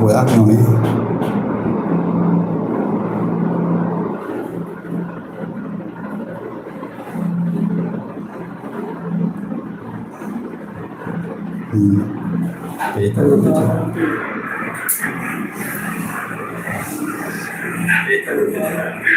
ਹੋਇਆ ਕਿਉਂ ਨਹੀਂ ਹੂੰ ਇਹ ਤਾਂ ああ。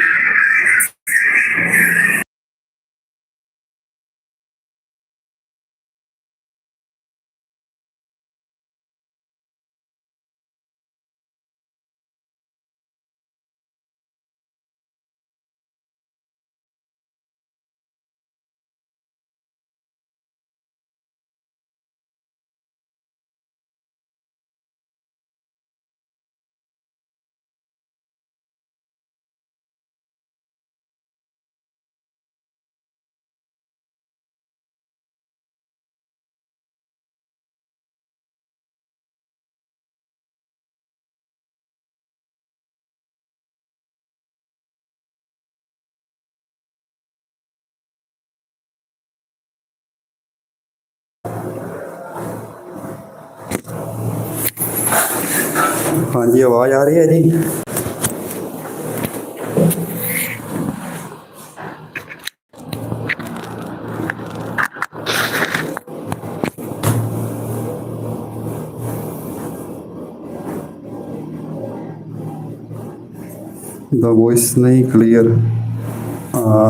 ਹਾਂਜੀ, ਆਵਾਜ਼ ਆ ਰਹੀ ਹੈ ਜੀ? ਦਾ ਵੌਇਸ ਨਹੀਂ ਕਲੀਅਰ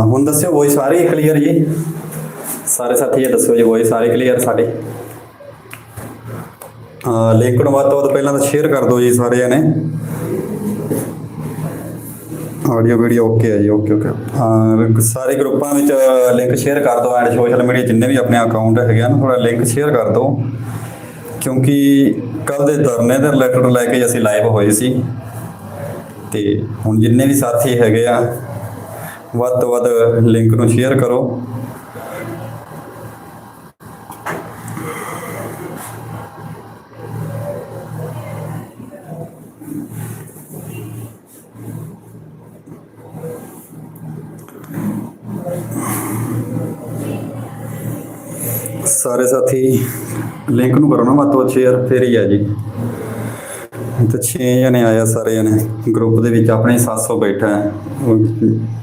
ਹੁਣ ਦੱਸਿਓ ਵੌਇਸ ਸਾਰੇ ਕਲੀਅਰ ਜੀ? ਸਾਰੇ ਸਾਥੀ ਇਹ ਦੱਸਿਓ ਜੀ ਵੌਇਸ ਸਾਰੇ ਕਲੀਅਰ ਸਾਡੇ? ਲਿੰਕ ਨੂੰ ਵੱਧ ਤੋਂ ਵੱਧ ਪਹਿਲਾਂ ਤਾਂ ਸ਼ੇਅਰ ਕਰ ਦਿਓ ਜੀ ਸਾਰਿਆਂ ਨੇ। ਆਡੀਓ ਵੀਡੀਓ ਓਕੇ ਹੈ ਜੀ ਓਕੇ ਓਕੇ ਸਾਰੇ ਗਰੁੱਪਾਂ ਵਿੱਚ ਲਿੰਕ ਸ਼ੇਅਰ ਕਰ ਦਿਓ ਐਂਡ ਸੋਸ਼ਲ ਮੀਡੀਆ ਜਿੰਨੇ ਵੀ ਆਪਣੇ ਅਕਾਊਂਟ ਹੈਗੇ ਆ ਨਾ ਥੋੜਾ ਲਿੰਕ ਸ਼ੇਅਰ ਕਰ ਦਿਓ। ਕਿਉਂਕਿ ਕੱਲ ਦੇ ਧਰਨੇ ਦੇ ਰਿਲੇਟਡ ਲੈ ਕੇ ਅਸੀਂ ਲਾਈਵ ਹੋਏ ਸੀ। ਤੇ ਹੁਣ ਜਿੰਨੇ ਵੀ ਸਾਥੀ ਹੈਗੇ ਆ, ਵੱਧ ਤੋਂ ਵੱਧ ਲਿੰਕ ਨੂੰ ਸ਼ੇਅਰ ਕਰੋ। ਸਾਰੇ ਸਾਥੀ ਲਿੰਕ ਨੂੰ ਕਰੋ ਨਾ ਵੱਧ ਤੋਂ ਵੱਧ ਸ਼ੇਅਰ ਫਿਰ ਹੀ ਆ ਜੀ। ਤੇ 6 ਜਣੇ ਆਇਆ ਸਾਰੇ ਜਣੇ ਗਰੁੱਪ ਦੇ ਵਿੱਚ ਆਪਣੇ 700 ਬੈਠਾ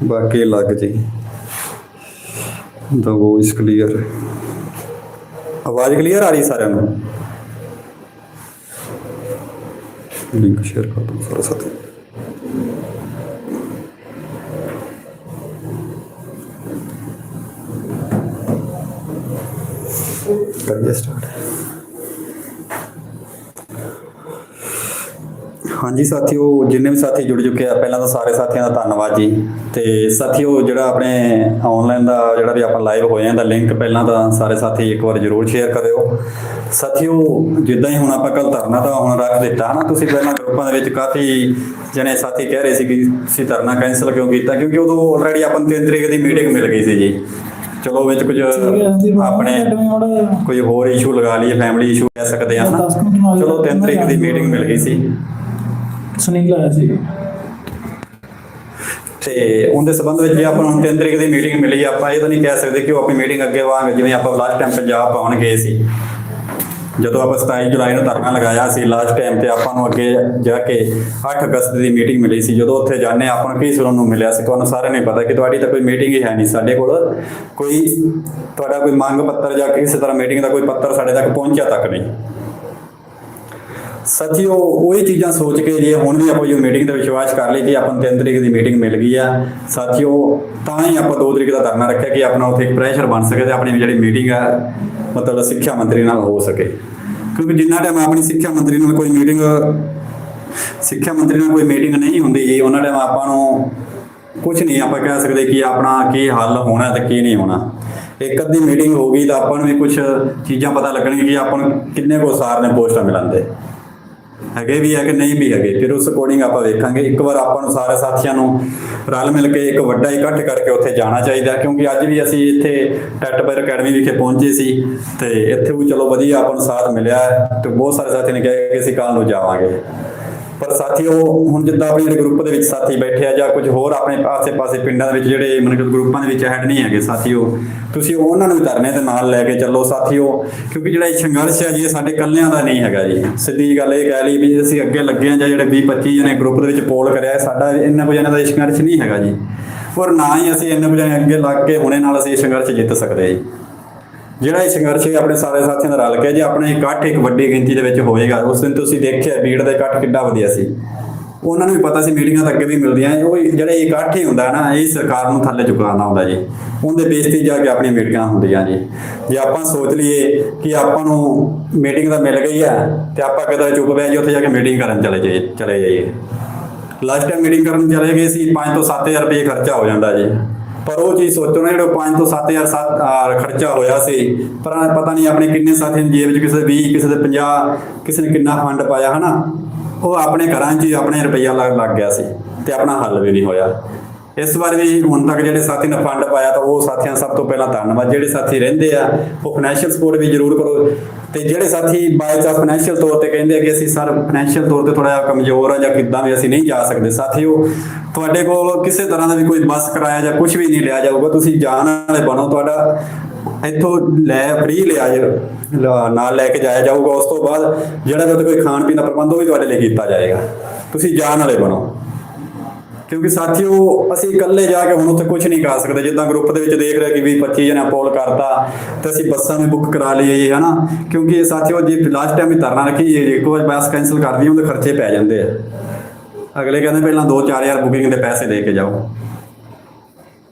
ਬਾਕੀ ਲੱਗ ਜੀ। ਦਾ ਵੌਇਸ ਕਲੀਅਰ ਆਵਾਜ਼ ਕਲੀਅਰ ਆ ਰਹੀ ਸਾਰਿਆਂ ਨੂੰ? ਲਿੰਕ ਸ਼ੇਅਰ ਕਰ ਦਿਓ ਸਾਰੇ ਸਾਥੀ। ਕਰੀਏ ਸਟਾਰਟ ਹਾਂਜੀ ਸਾਥੀਓ, ਜਿੰਨੇ ਵੀ ਸਾਥੀ ਜੁੜ ਚੁੱਕੇ ਆ, ਪਹਿਲਾਂ ਤਾਂ ਸਾਰੇ ਸਾਥੀਆਂ ਦਾ ਧੰਨਵਾਦ ਜੀ। ਤੇ ਸਾਥੀਓ, ਜਿਹੜਾ ਆਪਣੇ ਆਨਲਾਈਨ ਦਾ ਜਿਹੜਾ ਵੀ ਆਪਾਂ ਲਾਈਵ ਹੋਏ ਆ ਦਾ ਲਿੰਕ ਪਹਿਲਾਂ ਤਾਂ ਸਾਰੇ ਸਾਥੀ ਇੱਕ ਵਾਰ ਜਰੂਰ ਸ਼ੇਅਰ ਕਰਿਓ। ਸਾਥੀਓ, ਜਿੱਦਾਂ ਹੀ ਹੁਣ ਆਪਾਂ ਕੱਲ ਧਰਨਾ ਤਾਂ ਹੁਣ ਰੱਖ ਦਿੱਤਾ ਨਾ ਤੁਸੀਂ ਪਹਿਲਾਂ ਗਰੁੱਪਾਂ ਦੇ ਵਿੱਚ ਕਾਫੀ ਜਣੇ ਸਾਥੀ ਕਹਿ ਰਹੇ ਸੀ ਕਿ ਤੁਸੀਂ ਧਰਨਾ ਕੈਨਸਲ ਕਿਉਂ ਕੀਤਾ, ਕਿਉਂਕਿ ਉਦੋਂ ਆਲਰੇਡੀ ਆਪਾਂ ਨੂੰ 3 ਤਰੀਕ ਦੀ ਮੀਟਿੰਗ ਮਿਲ ਗਈ ਸੀ ਜੀ। ਚਲੋ ਵਿੱਚ ਕੁਝ ਆਪਣੇ ਕੋਈ ਹੋਰ ਇਸ਼ੂ ਲਗਾ ਲਈਏ ਫੈਮਿਲੀ ਇਸ਼ੂ ਕਹਿ ਸਕਦੇ ਆ ਨਾ ਚਲੋ 3 ਤਰੀਕ ਦੀ ਮੀਟਿੰਗ ਮਿਲ ਗਈ ਸੀ। ਸੁਨੀਲ ਆਇਆ ਸੀ। ਤੇ ਉਹਦੇ ਸੰਬੰਧ ਵਿੱਚ ਜੇ ਆਪਾਂ ਨੂੰ 3 ਤਰੀਕ ਦੀ ਮੀਟਿੰਗ ਮਿਲੀ ਆਪਾਂ ਇਹ ਤਾਂ ਨਹੀਂ ਕਹਿ ਸਕਦੇ ਕਿ ਉਹ ਆਪਣੀ ਮੀਟਿੰਗ ਅੱਗੇ ਵਾਂਗ ਜਿਵੇਂ ਆਪਾਂ ਲਾਸਟ ਟਾਈਮ ਪੰਜਾਬ ਪਾਉਣ ਗਏ ਸੀ। ਜਦੋਂ ਆਪਾਂ 27 ਜੁਲਾਈ ਨੂੰ ਧਰਨਾ ਲਗਾਇਆ ਸੀ ਲਾਸਟ ਟਾਈਮ ਤੇ ਆਪਾਂ ਨੂੰ ਅੱਗੇ ਜਾ ਕੇ 8 ਅਗਸਤ ਦੀ ਮੀਟਿੰਗ ਮਿਲੀ ਸੀ। ਜਦੋਂ ਉੱਥੇ ਜਾਣੇ ਆਪਾਂ ਨੂੰ ਕੀ ਸੁਣਨ ਨੂੰ ਮਿਲਿਆ ਸੀ? ਤੁਹਾਨੂੰ ਸਾਰਿਆਂ ਨੂੰ ਪਤਾ ਕਿ ਤੁਹਾਡੀ ਤਾਂ ਕੋਈ ਮੀਟਿੰਗ ਹੀ ਹੈ ਨਹੀਂ ਸਾਡੇ ਕੋਲ। ਕੋਈ ਤੁਹਾਡਾ ਕੋਈ ਮੰਗ ਪੱਤਰ ਜਾਂ ਕਿਸੇ ਤਰ੍ਹਾਂ ਮੀਟਿੰਗ ਦਾ ਕੋਈ ਪੱਤਰ ਸਾਡੇ ਤੱਕ ਪਹੁੰਚਿਆ ਤੱਕ ਨਹੀਂ। ਸਾਥੀਓ, ਉਹੀ ਚੀਜ਼ਾਂ ਸੋਚ ਕੇ ਜੇ ਹੁਣ ਵੀ ਆਪਾਂ ਜੋ ਮੀਟਿੰਗ 'ਤੇ ਵਿਸ਼ਵਾਸ ਕਰ ਲਈ ਕਿ ਆਪਾਂ ਨੂੰ 3 ਤਰੀਕ ਦੀ ਮੀਟਿੰਗ ਮਿਲ ਗਈ ਆ, ਸਾਥੀਓ, ਤਾਂ ਹੀ ਆਪਾਂ 2 ਤਰੀਕ ਦਾ ਧਰਨਾ ਰੱਖਿਆ ਕਿ ਆਪਣਾ ਉੱਥੇ ਇੱਕ ਪ੍ਰੈਸ਼ਰ ਬਣ ਸਕੇ ਤੇ ਆਪਣੀ ਜਿਹੜੀ ਮੀਟਿੰਗ ਆ, ਮਤਲਬ ਸਿੱਖਿਆ ਮੰਤਰੀ ਨਾਲ ਹੋ ਸਕੇ। ਕਿਉਂਕਿ ਜਿੰਨਾ ਟਾਈਮ ਆਪਣੀ ਸਿੱਖਿਆ ਮੰਤਰੀ ਨਾਲ ਕੋਈ ਮੀਟਿੰਗ ਸਿੱਖਿਆ ਮੰਤਰੀ ਨਾਲ ਕੋਈ ਮੀਟਿੰਗ ਨਹੀਂ ਹੁੰਦੀ ਜੀ ਉਹਨਾਂ ਟਾਈਮ ਆਪਾਂ ਨੂੰ ਕੁਝ ਨਹੀਂ ਆਪਾਂ ਕਹਿ ਸਕਦੇ ਕਿ ਆਪਣਾ ਕੀ ਹੱਲ ਹੋਣਾ ਤੇ ਕੀ ਨਹੀਂ ਹੋਣਾ। ਇੱਕ ਅੱਧੀ ਮੀਟਿੰਗ ਹੋ ਗਈ ਤਾਂ ਆਪਾਂ ਨੂੰ ਵੀ ਕੁਝ ਚੀਜ਼ਾਂ ਪਤਾ ਲੱਗਣਗੀਆਂ ਕਿ ਆਪਾਂ ਨੂੰ ਕਿੰਨੇ ਕੋ ਸਾਰ ਨੇ ਪੋਸਟਾਂ ਮਿਲਣਦੇ ਹੈਗੇ ਵੀ ਹੈ ਕਿ ਨਹੀਂ ਵੀ ਹੈਗੇ। ਫਿਰ ਉਸ ਅਕੋਰਡਿੰਗ ਆਪਾਂ ਵੇਖਾਂਗੇ। ਇੱਕ ਵਾਰ ਆਪਾਂ ਨੂੰ ਸਾਰੇ ਸਾਥੀਆਂ ਨੂੰ ਰਲ ਮਿਲ ਕੇ ਇੱਕ ਵੱਡਾ ਇਕੱਠ ਕਰਕੇ ਉੱਥੇ ਜਾਣਾ ਚਾਹੀਦਾ ਕਿਉਂਕਿ ਅੱਜ ਵੀ ਅਸੀਂ ਇੱਥੇ ਟੈਟਬਰ ਅਕੈਡਮੀ ਵਿਖੇ ਪਹੁੰਚੇ ਸੀ ਤੇ ਇੱਥੇ ਵੀ ਚਲੋ ਵਧੀਆ ਆਪਾਂ ਨੂੰ ਸਾਥ ਮਿਲਿਆ ਹੈ ਤੇ ਬਹੁਤ ਸਾਰੇ ਸਾਥੀ ਨੇ ਕਿਹਾ ਕਿ ਅਸੀਂ ਕੱਲ ਨੂੰ ਜਾਵਾਂਗੇ। ਪਰ ਸਾਥੀਓ ਹੁਣ ਜਿੱਦਾਂ ਆਪਣੇ ਜਿਹੜੇ ਗਰੁੱਪ ਦੇ ਵਿੱਚ ਸਾਥੀ ਬੈਠੇ ਆ ਜਾਂ ਕੁਝ ਹੋਰ ਆਪਣੇ ਆਸੇ-ਪਾਸੇ ਪਿੰਡਾਂ ਦੇ ਵਿੱਚ ਜਿਹੜੇ ਮਤਲਬ ਕਿ ਗਰੁੱਪਾਂ ਦੇ ਵਿੱਚ ਹੈਡ ਨਹੀਂ ਹੈਗੇ ਸਾਥੀਓ ਤੁਸੀਂ ਉਹਨਾਂ ਨੂੰ ਧਰਨੇ ਦੇ ਨਾਲ ਲੈ ਕੇ ਚੱਲੋ ਸਾਥੀਓ ਕਿਉਂਕਿ ਜਿਹੜਾ ਇਹ ਸੰਘਰਸ਼ ਹੈ ਜੀ, ਇਹ ਸਾਡੇ ਇਕੱਲਿਆਂ ਦਾ ਨਹੀਂ ਹੈਗਾ ਜੀ। ਸਿੱਧੀ ਗੱਲ ਇਹ ਕਹਿ ਲਈ ਵੀ ਅਸੀਂ ਅੱਗੇ ਲੱਗੇ ਆ ਜਾਂ ਜਿਹੜੇ 20 25 ਜਣੇ ਗਰੁੱਪ ਦੇ ਵਿੱਚ ਪੋਲ ਕਰਿਆ ਸਾਡਾ ਇੰਨਾ ਕੁ ਜਣਾਂ ਦਾ ਇਹ ਸੰਘਰਸ਼ ਨਹੀਂ ਹੈਗਾ ਜੀ। ਔਰ ਨਾ ਹੀ ਅਸੀਂ ਇੰਨੇ ਕੁ ਜਣੇ ਅੱਗੇ ਲੱਗ ਕੇ ਹੁਣੇ ਨਾਲ ਅਸੀਂ ਇਹ ਸੰਘਰਸ਼ ਜਿੱਤ ਸਕਦੇ ਜੀ। ਜਿਹੜਾ ਇਹ ਸੰਘਰਸ਼ ਹੈ ਆਪਣੇ ਸਾਰੇ ਸਾਥੀਆਂ ਦਾ ਰਲ ਕੇ ਜੇ ਆਪਣੇ ਇਕੱਠ ਇੱਕ ਵੱਡੀ ਗਿਣਤੀ ਦੇ ਵਿੱਚ ਹੋਏਗਾ, ਉਸ ਦਿਨ ਤੁਸੀਂ ਦੇਖਿਆ ਬੀੜ ਦਾ ਇਕੱਠ ਕਿੰਨਾ ਵਧੀਆ ਸੀ। ਉਹਨਾਂ ਨੂੰ ਵੀ ਪਤਾ ਸੀ ਮੀਟਿੰਗਾਂ ਤਾਂ ਅੱਗੇ ਵੀ ਮਿਲਦੀਆਂ, ਉਹ ਜਿਹੜੇ ਇਕੱਠ ਹੀ ਹੁੰਦਾ ਨਾ, ਇਹ ਸਰਕਾਰ ਨੂੰ ਥੱਲੇ ਚੁਕਾਉਣਾ ਹੁੰਦਾ ਜੀ। ਉਹਦੇ ਬੇਸ ਤੇ ਜਾ ਕੇ ਆਪਣੀਆਂ ਮੀਟਿੰਗਾਂ ਹੁੰਦੀਆਂ ਜੀ। ਜੇ ਆਪਾਂ ਸੋਚ ਲਈਏ ਕਿ ਆਪਾਂ ਨੂੰ ਮੀਟਿੰਗ ਤਾਂ ਮਿਲ ਗਈ ਹੈ ਤੇ ਆਪਾਂ ਕਦੇ ਚੁੱਪ ਬਹਿ ਜੀ ਉੱਥੇ ਜਾ ਕੇ ਮੀਟਿੰਗ ਕਰਨ ਚਲੇ ਜਾਈਏ ਚਲੇ ਜਾਈਏ। ਲਾਸਟ ਟਾਈਮ ਮੀਟਿੰਗ ਕਰਨ ਚਲੇ ਗਏ ਸੀ 5 ਤੋਂ 7000 ਰੁਪਏ ਖਰਚਾ ਹੋ ਜਾਂਦਾ ਜੀ। ਪਰ ਉਹ ਚੀਜ਼ ਸੋਚੋ ਨਾ, ਜਿਹੜਾ 5 ਤੋਂ 7000 ਸੱਤ- ਅਹ ਖਰਚਾ ਹੋਇਆ ਸੀ, ਪਰ ਪਤਾ ਨਹੀਂ ਆਪਣੇ ਕਿੰਨੇ ਸਾਥੀਆਂ ਦੀ ਜੇਬ 'ਚ, ਕਿਸੇ ਦੇ 20 ਕਿਸੇ ਦੇ 50 ਕਿਸੇ ਨੇ ਕਿੰਨਾ ਫੰਡ ਪਾਇਆ, ਹਨਾ? ਉਹ ਆਪਣੇ ਘਰਾਂ 'ਚ ਹੀ ਆਪਣੇ ਰੁਪਈਆ ਲੱਗ ਲੱਗ ਗਿਆ ਸੀ ਤੇ ਆਪਣਾ ਹੱਲ ਵੀ ਨਹੀਂ ਹੋਇਆ। ਇਸ ਵਾਰ ਵੀ ਹੁਣ ਤੱਕ ਜਿਹੜੇ ਸਾਥੀ ਨੇ ਫੰਡ ਪਾਇਆ ਤਾਂ ਉਹ ਸਾਥੀਆਂ ਸਭ ਤੋਂ ਪਹਿਲਾਂ ਧੰਨਵਾਦ। ਜਿਹੜੇ ਸਾਥੀ ਰਹਿੰਦੇ ਆ, ਉਹ ਫਾਈਨੈਂਸ਼ੀਅਲ ਸਪੋਰਟ ਵੀ ਜ਼ਰੂਰ ਕਰੋ। ਤੇ ਜਿਹੜੇ ਸਾਥੀ ਬਾਈ ਚਾਂਸ ਫਾਈਨੈਂਸ਼ੀਅਲ ਤੌਰ ਤੇ ਕਹਿੰਦੇ ਆ ਕਿ ਅਸੀਂ ਸਰ ਫਾਈਨੈਂਸ਼ੀਅਲ ਤੌਰ ਤੇ ਥੋੜਾ ਜਿਹਾ ਕਮਜ਼ੋਰ ਆ ਜਾਂ ਕਿੱਦਾਂ ਵੀ ਅਸੀਂ ਨਹੀਂ ਜਾ ਸਕਦੇ। ਸਾਥੀਓ, ਤੁਹਾਡੇ ਕੋਲ ਕਿਸੇ ਤਰ੍ਹਾਂ ਦਾ ਵੀ ਕੋਈ ਬੱਸ ਕਿਰਾਇਆ ਜਾਂ ਕੁਝ ਵੀ ਨਹੀਂ ਲਿਆ ਜਾਊਗਾ, ਤੁਸੀਂ ਜਾਣ ਵਾਲੇ ਬਣੋ ਤੁਹਾਡਾ। ਇੱਥੋਂ ਲੈ ਫ੍ਰੀ ਲਿਆ ਜਾ ਨਾਲ ਲੈ ਕੇ ਜਾਇਆ ਜਾਊਗਾ। ਉਸ ਤੋਂ ਬਾਅਦ ਜਿਹੜਾ ਵੀ ਕੋਈ ਖਾਣ ਪੀਣ ਦਾ ਪ੍ਰਬੰਧ ਉਹ ਵੀ ਤੁਹਾਡੇ ਲਈ ਕੀਤਾ ਜਾਏਗਾ। ਤੁਸੀਂ ਜਾਣ ਵਾਲੇ ਬਣੋ। ਕਿਉਂਕਿ ਸਾਥੀਓ, ਅਸੀਂ ਇਕੱਲੇ ਜਾ ਕੇ ਹੁਣ ਉੱਥੇ ਕੁਝ ਨਹੀਂ ਕਰ ਸਕਦੇ। ਜਿੱਦਾਂ ਗਰੁੱਪ ਦੇ ਵਿੱਚ ਦੇਖ ਰਹੇ ਕਿ 20 25 ਜਣੇ ਪੋਲ ਕਰਤਾ ਤੇ ਅਸੀਂ ਬੱਸਾਂ ਵੀ ਬੁੱਕ ਕਰਾ ਲਈਏ ਹਨਾ? ਕਿਉਂਕਿ ਇਹ ਸਾਥੀਓ, ਜੇ ਲਾਸਟ ਟਾਈਮ ਵੀ ਧਰਨਾ ਰੱਖੀ ਇੱਕ ਵਾਰ ਬੱਸ ਕੈਨਸਲ ਕਰ ਦਈਏ ਉਹਦੇ ਖਰਚੇ ਪੈ ਜਾਂਦੇ ਆ। ਅਗਲੇ ਕਹਿੰਦੇ ਪਹਿਲਾਂ 2-4000 ਬੁਕਿੰਗ ਦੇ ਪੈਸੇ ਦੇ ਕੇ ਜਾਓ।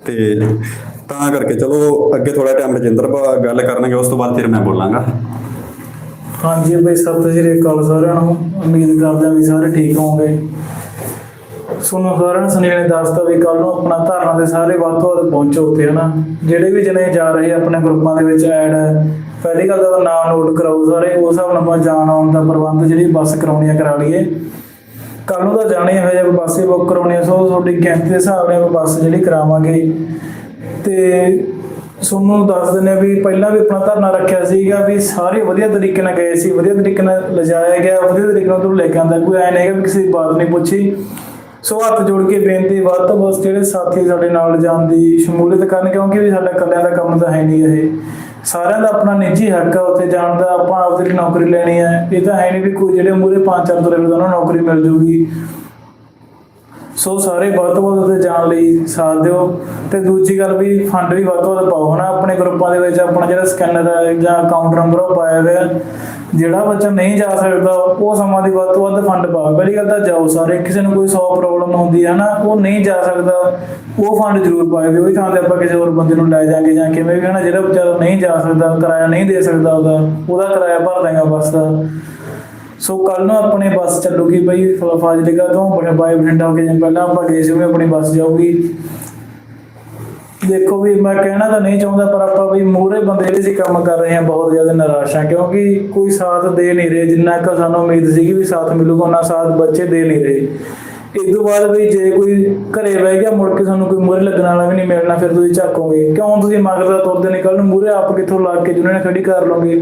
ਤੇ ਤਾਂ ਕਰਕੇ ਚਲੋ, ਅੱਗੇ ਥੋੜਾ ਟਾਈਮ ਰਜਿੰਦਰ ਭਾ ਗੱਲ ਕਰਨਗੇ, ਉਸ ਤੋਂ ਬਾਅਦ ਫਿਰ ਮੈਂ ਬੋਲਾਂਗਾ। ਹਾਂਜੀ, ਬਈ ਸਤਿ ਸ਼੍ਰੀ ਅਕਾਲ ਸਾਰਿਆਂ ਨੂੰ। ਉਮੀਦ ਕਰਦੇ ਹਾਂ ਵੀ ਸਾਰੇ ਠੀਕ ਹੋਵੋਗੇ। ਤੁਹਾਨੂੰ ਸਾਰਿਆਂ ਸੁਨੀਲ ਨੇ ਦੱਸਤਾ ਵੀ ਕੱਲ ਨੂੰ ਆਪਣਾ ਧਰਨਾ ਦੇ ਸਾਰੇ ਵੱਧ ਤੋਂ ਵੱਧ ਪਹੁੰਚੋ ਉੱਥੇ, ਹਨਾ? ਜਿਹੜੇ ਵੀ ਜਣੇ ਜਾ ਰਹੇ ਆਪਣੇ ਗਰੁੱਪਾਂ ਦੇ ਵਿੱਚ ਐਡ, ਪਹਿਲੀ ਗੱਲ ਤਾਂ ਨਾਮ ਨੋਟ ਕਰਾਓ ਸਾਰੇ, ਉਸ ਹਿਸਾਬ ਨਾਲ ਆਪਾਂ ਜਾਣ ਆਉਣ ਦਾ ਪ੍ਰਬੰਧ ਜਿਹੜੀ ਬੱਸ ਕਰਾਉਣੀ ਆ ਕਰਾ ਲਈਏ। ਕੱਲ ਨੂੰ ਤਾਂ ਜਾਣੇ ਹੋਏ ਜੇ ਬੱਸੇ ਬੁੱਕ ਕਰਾਉਣੀ ਆ, ਸੋ ਤੁਹਾਡੀ ਗਿਣਤੀ ਦੇ ਹਿਸਾਬ ਨਾਲ ਬੱਸ ਜਿਹੜੀ ਕਰਾਵਾਂਗੇ। ਤੇ ਤੁਹਾਨੂੰ ਦੱਸ ਦਿੰਦੇ ਵੀ ਪਹਿਲਾਂ ਵੀ ਆਪਣਾ ਧਰਨਾ ਰੱਖਿਆ ਸੀਗਾ ਵੀ ਸਾਰੇ ਵਧੀਆ ਤਰੀਕੇ ਨਾਲ ਗਏ ਸੀ, ਵਧੀਆ ਤਰੀਕੇ ਨਾਲ ਲਿਜਾਇਆ ਗਿਆ, ਵਧੀਆ ਤਰੀਕੇ ਨਾਲ ਤੁਹਾਨੂੰ ਲੈ ਕੇ ਆਂਦਾ ਕੋਈ ਐ ਨਹੀਂ ਹੈਗਾ ਕਿਸੇ ਦੀ ਬਾਤ ਨਹੀਂ ਪੁੱਛੀ। ਸੋ ਹੱਥ ਜੋੜ ਕੇ ਬੇਨਤੀ ਵੱਧ ਤੋਂ ਵੱਧ ਜਿਹੜੇ ਸਾਥੀ ਸਾਡੇ ਨਾਲ ਜਾਣ ਦੀ ਸ਼ਮੂਲੀਅਤ ਕਰਨ, ਕਿਉਂਕਿ ਵੀ ਸਾਡਾ ਇਕੱਲਿਆਂ ਦਾ ਕੰਮ ਤਾਂ ਹੈ ਨਹੀਂ ਇਹ। ਸਾਰਿਆਂ ਦਾ ਆਪਣਾ ਨਿੱਜੀ ਹੱਕ ਹੈ ਉੱਥੇ ਜਾਣ ਦਾ ਆਪਾਂ ਆਪਦੀ ਨੌਕਰੀ ਲੈਣੀ ਹੈ ਇਹ ਤਾਂ ਹੈ ਨਹੀਂ ਵੀ ਕੋਈ ਜਿਹੜੇ ਮੂਰੇ ਪੰਜ ਚਾਰ ਤੁਰੇ ਉਹਨਾਂ ਨੂੰ ਨੌਕਰੀ ਮਿਲ ਜੂਗੀ। ਸੋ ਸਾਰੇ ਵੱਧ ਤੋਂ ਵੱਧ ਉੱਤੇ ਜਾਣ ਲਈ ਸਾਥ ਦਿਓ। ਤੇ ਦੂਜੀ ਗੱਲ ਵੀ ਫੰਡ ਵੀ ਵੱਧ ਤੋਂ ਵੱਧ ਪਾਓ, ਹਨਾ। ਆਪਣੇ ਗਰੁੱਪਾਂ ਦੇ ਵਿੱਚ ਆਪਣਾ ਜਿਹੜਾ ਸਕੈਨਰ ਹੈ ਜਾਂ ਅਕਾਊਂਟ ਨੰਬਰ ਉਹ ਪਾਇਆ ਹੋਇਆ। ਜਿਹੜਾ ਬੱਚਾ ਨਹੀਂ ਜਾ ਸਕਦਾ, ਉਹ ਸਮਾਂ ਦੀ ਵੱਧ ਤੋਂ ਵੱਧ ਫੰਡ ਪਾ। ਪਹਿਲੀ ਗੱਲ ਤਾਂ ਜਾਓ ਸਾਰੇ, ਕਿਸੇ ਨੂੰ ਕੋਈ 100 ਪ੍ਰੋਬਲਮ ਹੁੰਦੀ ਹੈ ਨਾ, ਉਹ ਨਹੀਂ ਜਾ ਸਕਦਾ, ਉਹ ਫੰਡ ਜ਼ਰੂਰ ਪਾਏ ਵੀ, ਉਹੀ ਥਾਂ ਤੇ ਆਪਾਂ ਕਿਸੇ ਹੋਰ ਬੰਦੇ ਨੂੰ ਲੈ ਜਾਾਂਗੇ ਜਾਂ ਕਿਵੇਂ ਵੀ ਹਨਾ ਜਿਹੜਾ ਬੱਚਾ ਨਹੀਂ ਜਾ ਸਕਦਾ, ਕਿਰਾਇਆ ਨਹੀਂ ਦੇ ਸਕਦਾ ਉਹਦਾ ਉਹਦਾ ਕਿਰਾਇਆ ਭਰ ਦੇਗਾ ਬੱਸ। ਦਾ ਸੋ ਕੱਲ ਨੂੰ ਆਪਣੀ ਬੱਸ ਚੱਲੂਗੀ ਬਈ, ਫਾਜ਼ਿਲਕਾ ਤੋਂ ਬੜੇ ਬਾਈ ਬਠਿੰਡਾ ਹੋ ਕੇ, ਜਿਵੇਂ ਪਹਿਲਾਂ ਆਪਾਂ ਗਏ ਸੀ ਆਪਣੀ ਬੱਸ ਜਾਊਗੀ। ਦੇਖੋ ਵੀ ਮੈਂ ਕਹਿਣਾ ਤਾਂ ਨਹੀਂ ਚਾਹੁੰਦਾ, ਪਰ ਆਪਾਂ ਵੀ ਮੂਹਰੇ ਬੰਦੇ ਜਿਹੜੇ ਸੀ ਕੰਮ ਕਰ ਰਹੇ ਹਾਂ, ਬਹੁਤ ਜ਼ਿਆਦਾ ਨਿਰਾਸ਼ ਹਾਂ, ਕਿਉਂਕਿ ਕੋਈ ਸਾਥ ਦੇ ਨਹੀਂ ਰਹੇ, ਜਿੰਨਾ ਕੁ ਸਾਨੂੰ ਉਮੀਦ ਸੀਗੀ ਵੀ ਸਾਥ ਮਿਲੂਗਾ, ਉਹਨਾਂ ਸਾਥ ਬੱਚੇ ਦੇ ਨਹੀਂ ਰਹੇ। ਇਸ ਤੋਂ ਬਾਅਦ ਵੀ ਜੇ ਕੋਈ ਘਰੇ ਬਹਿ ਗਿਆ, ਮੁੜ ਕੇ ਸਾਨੂੰ ਕੋਈ ਮੂਹਰੇ ਲੱਗਣ ਵਾਲਾ ਵੀ ਨਹੀਂ ਮਿਲਣਾ, ਫਿਰ ਤੁਸੀਂ ਝਾਕੋਗੇ। ਕਿਉਂ ਤੁਸੀਂ ਮਗਰ ਦਾ ਤੁਰਦੇ ਨਿਕਲ ਨੂੰ ਮੂਹਰੇ ਆਪ ਕਿੱਥੋਂ ਲੱਗ ਕੇ ਜਿਹਨਾਂ ਨੇ ਖੜੀ ਕਰ ਲਓਗੇ?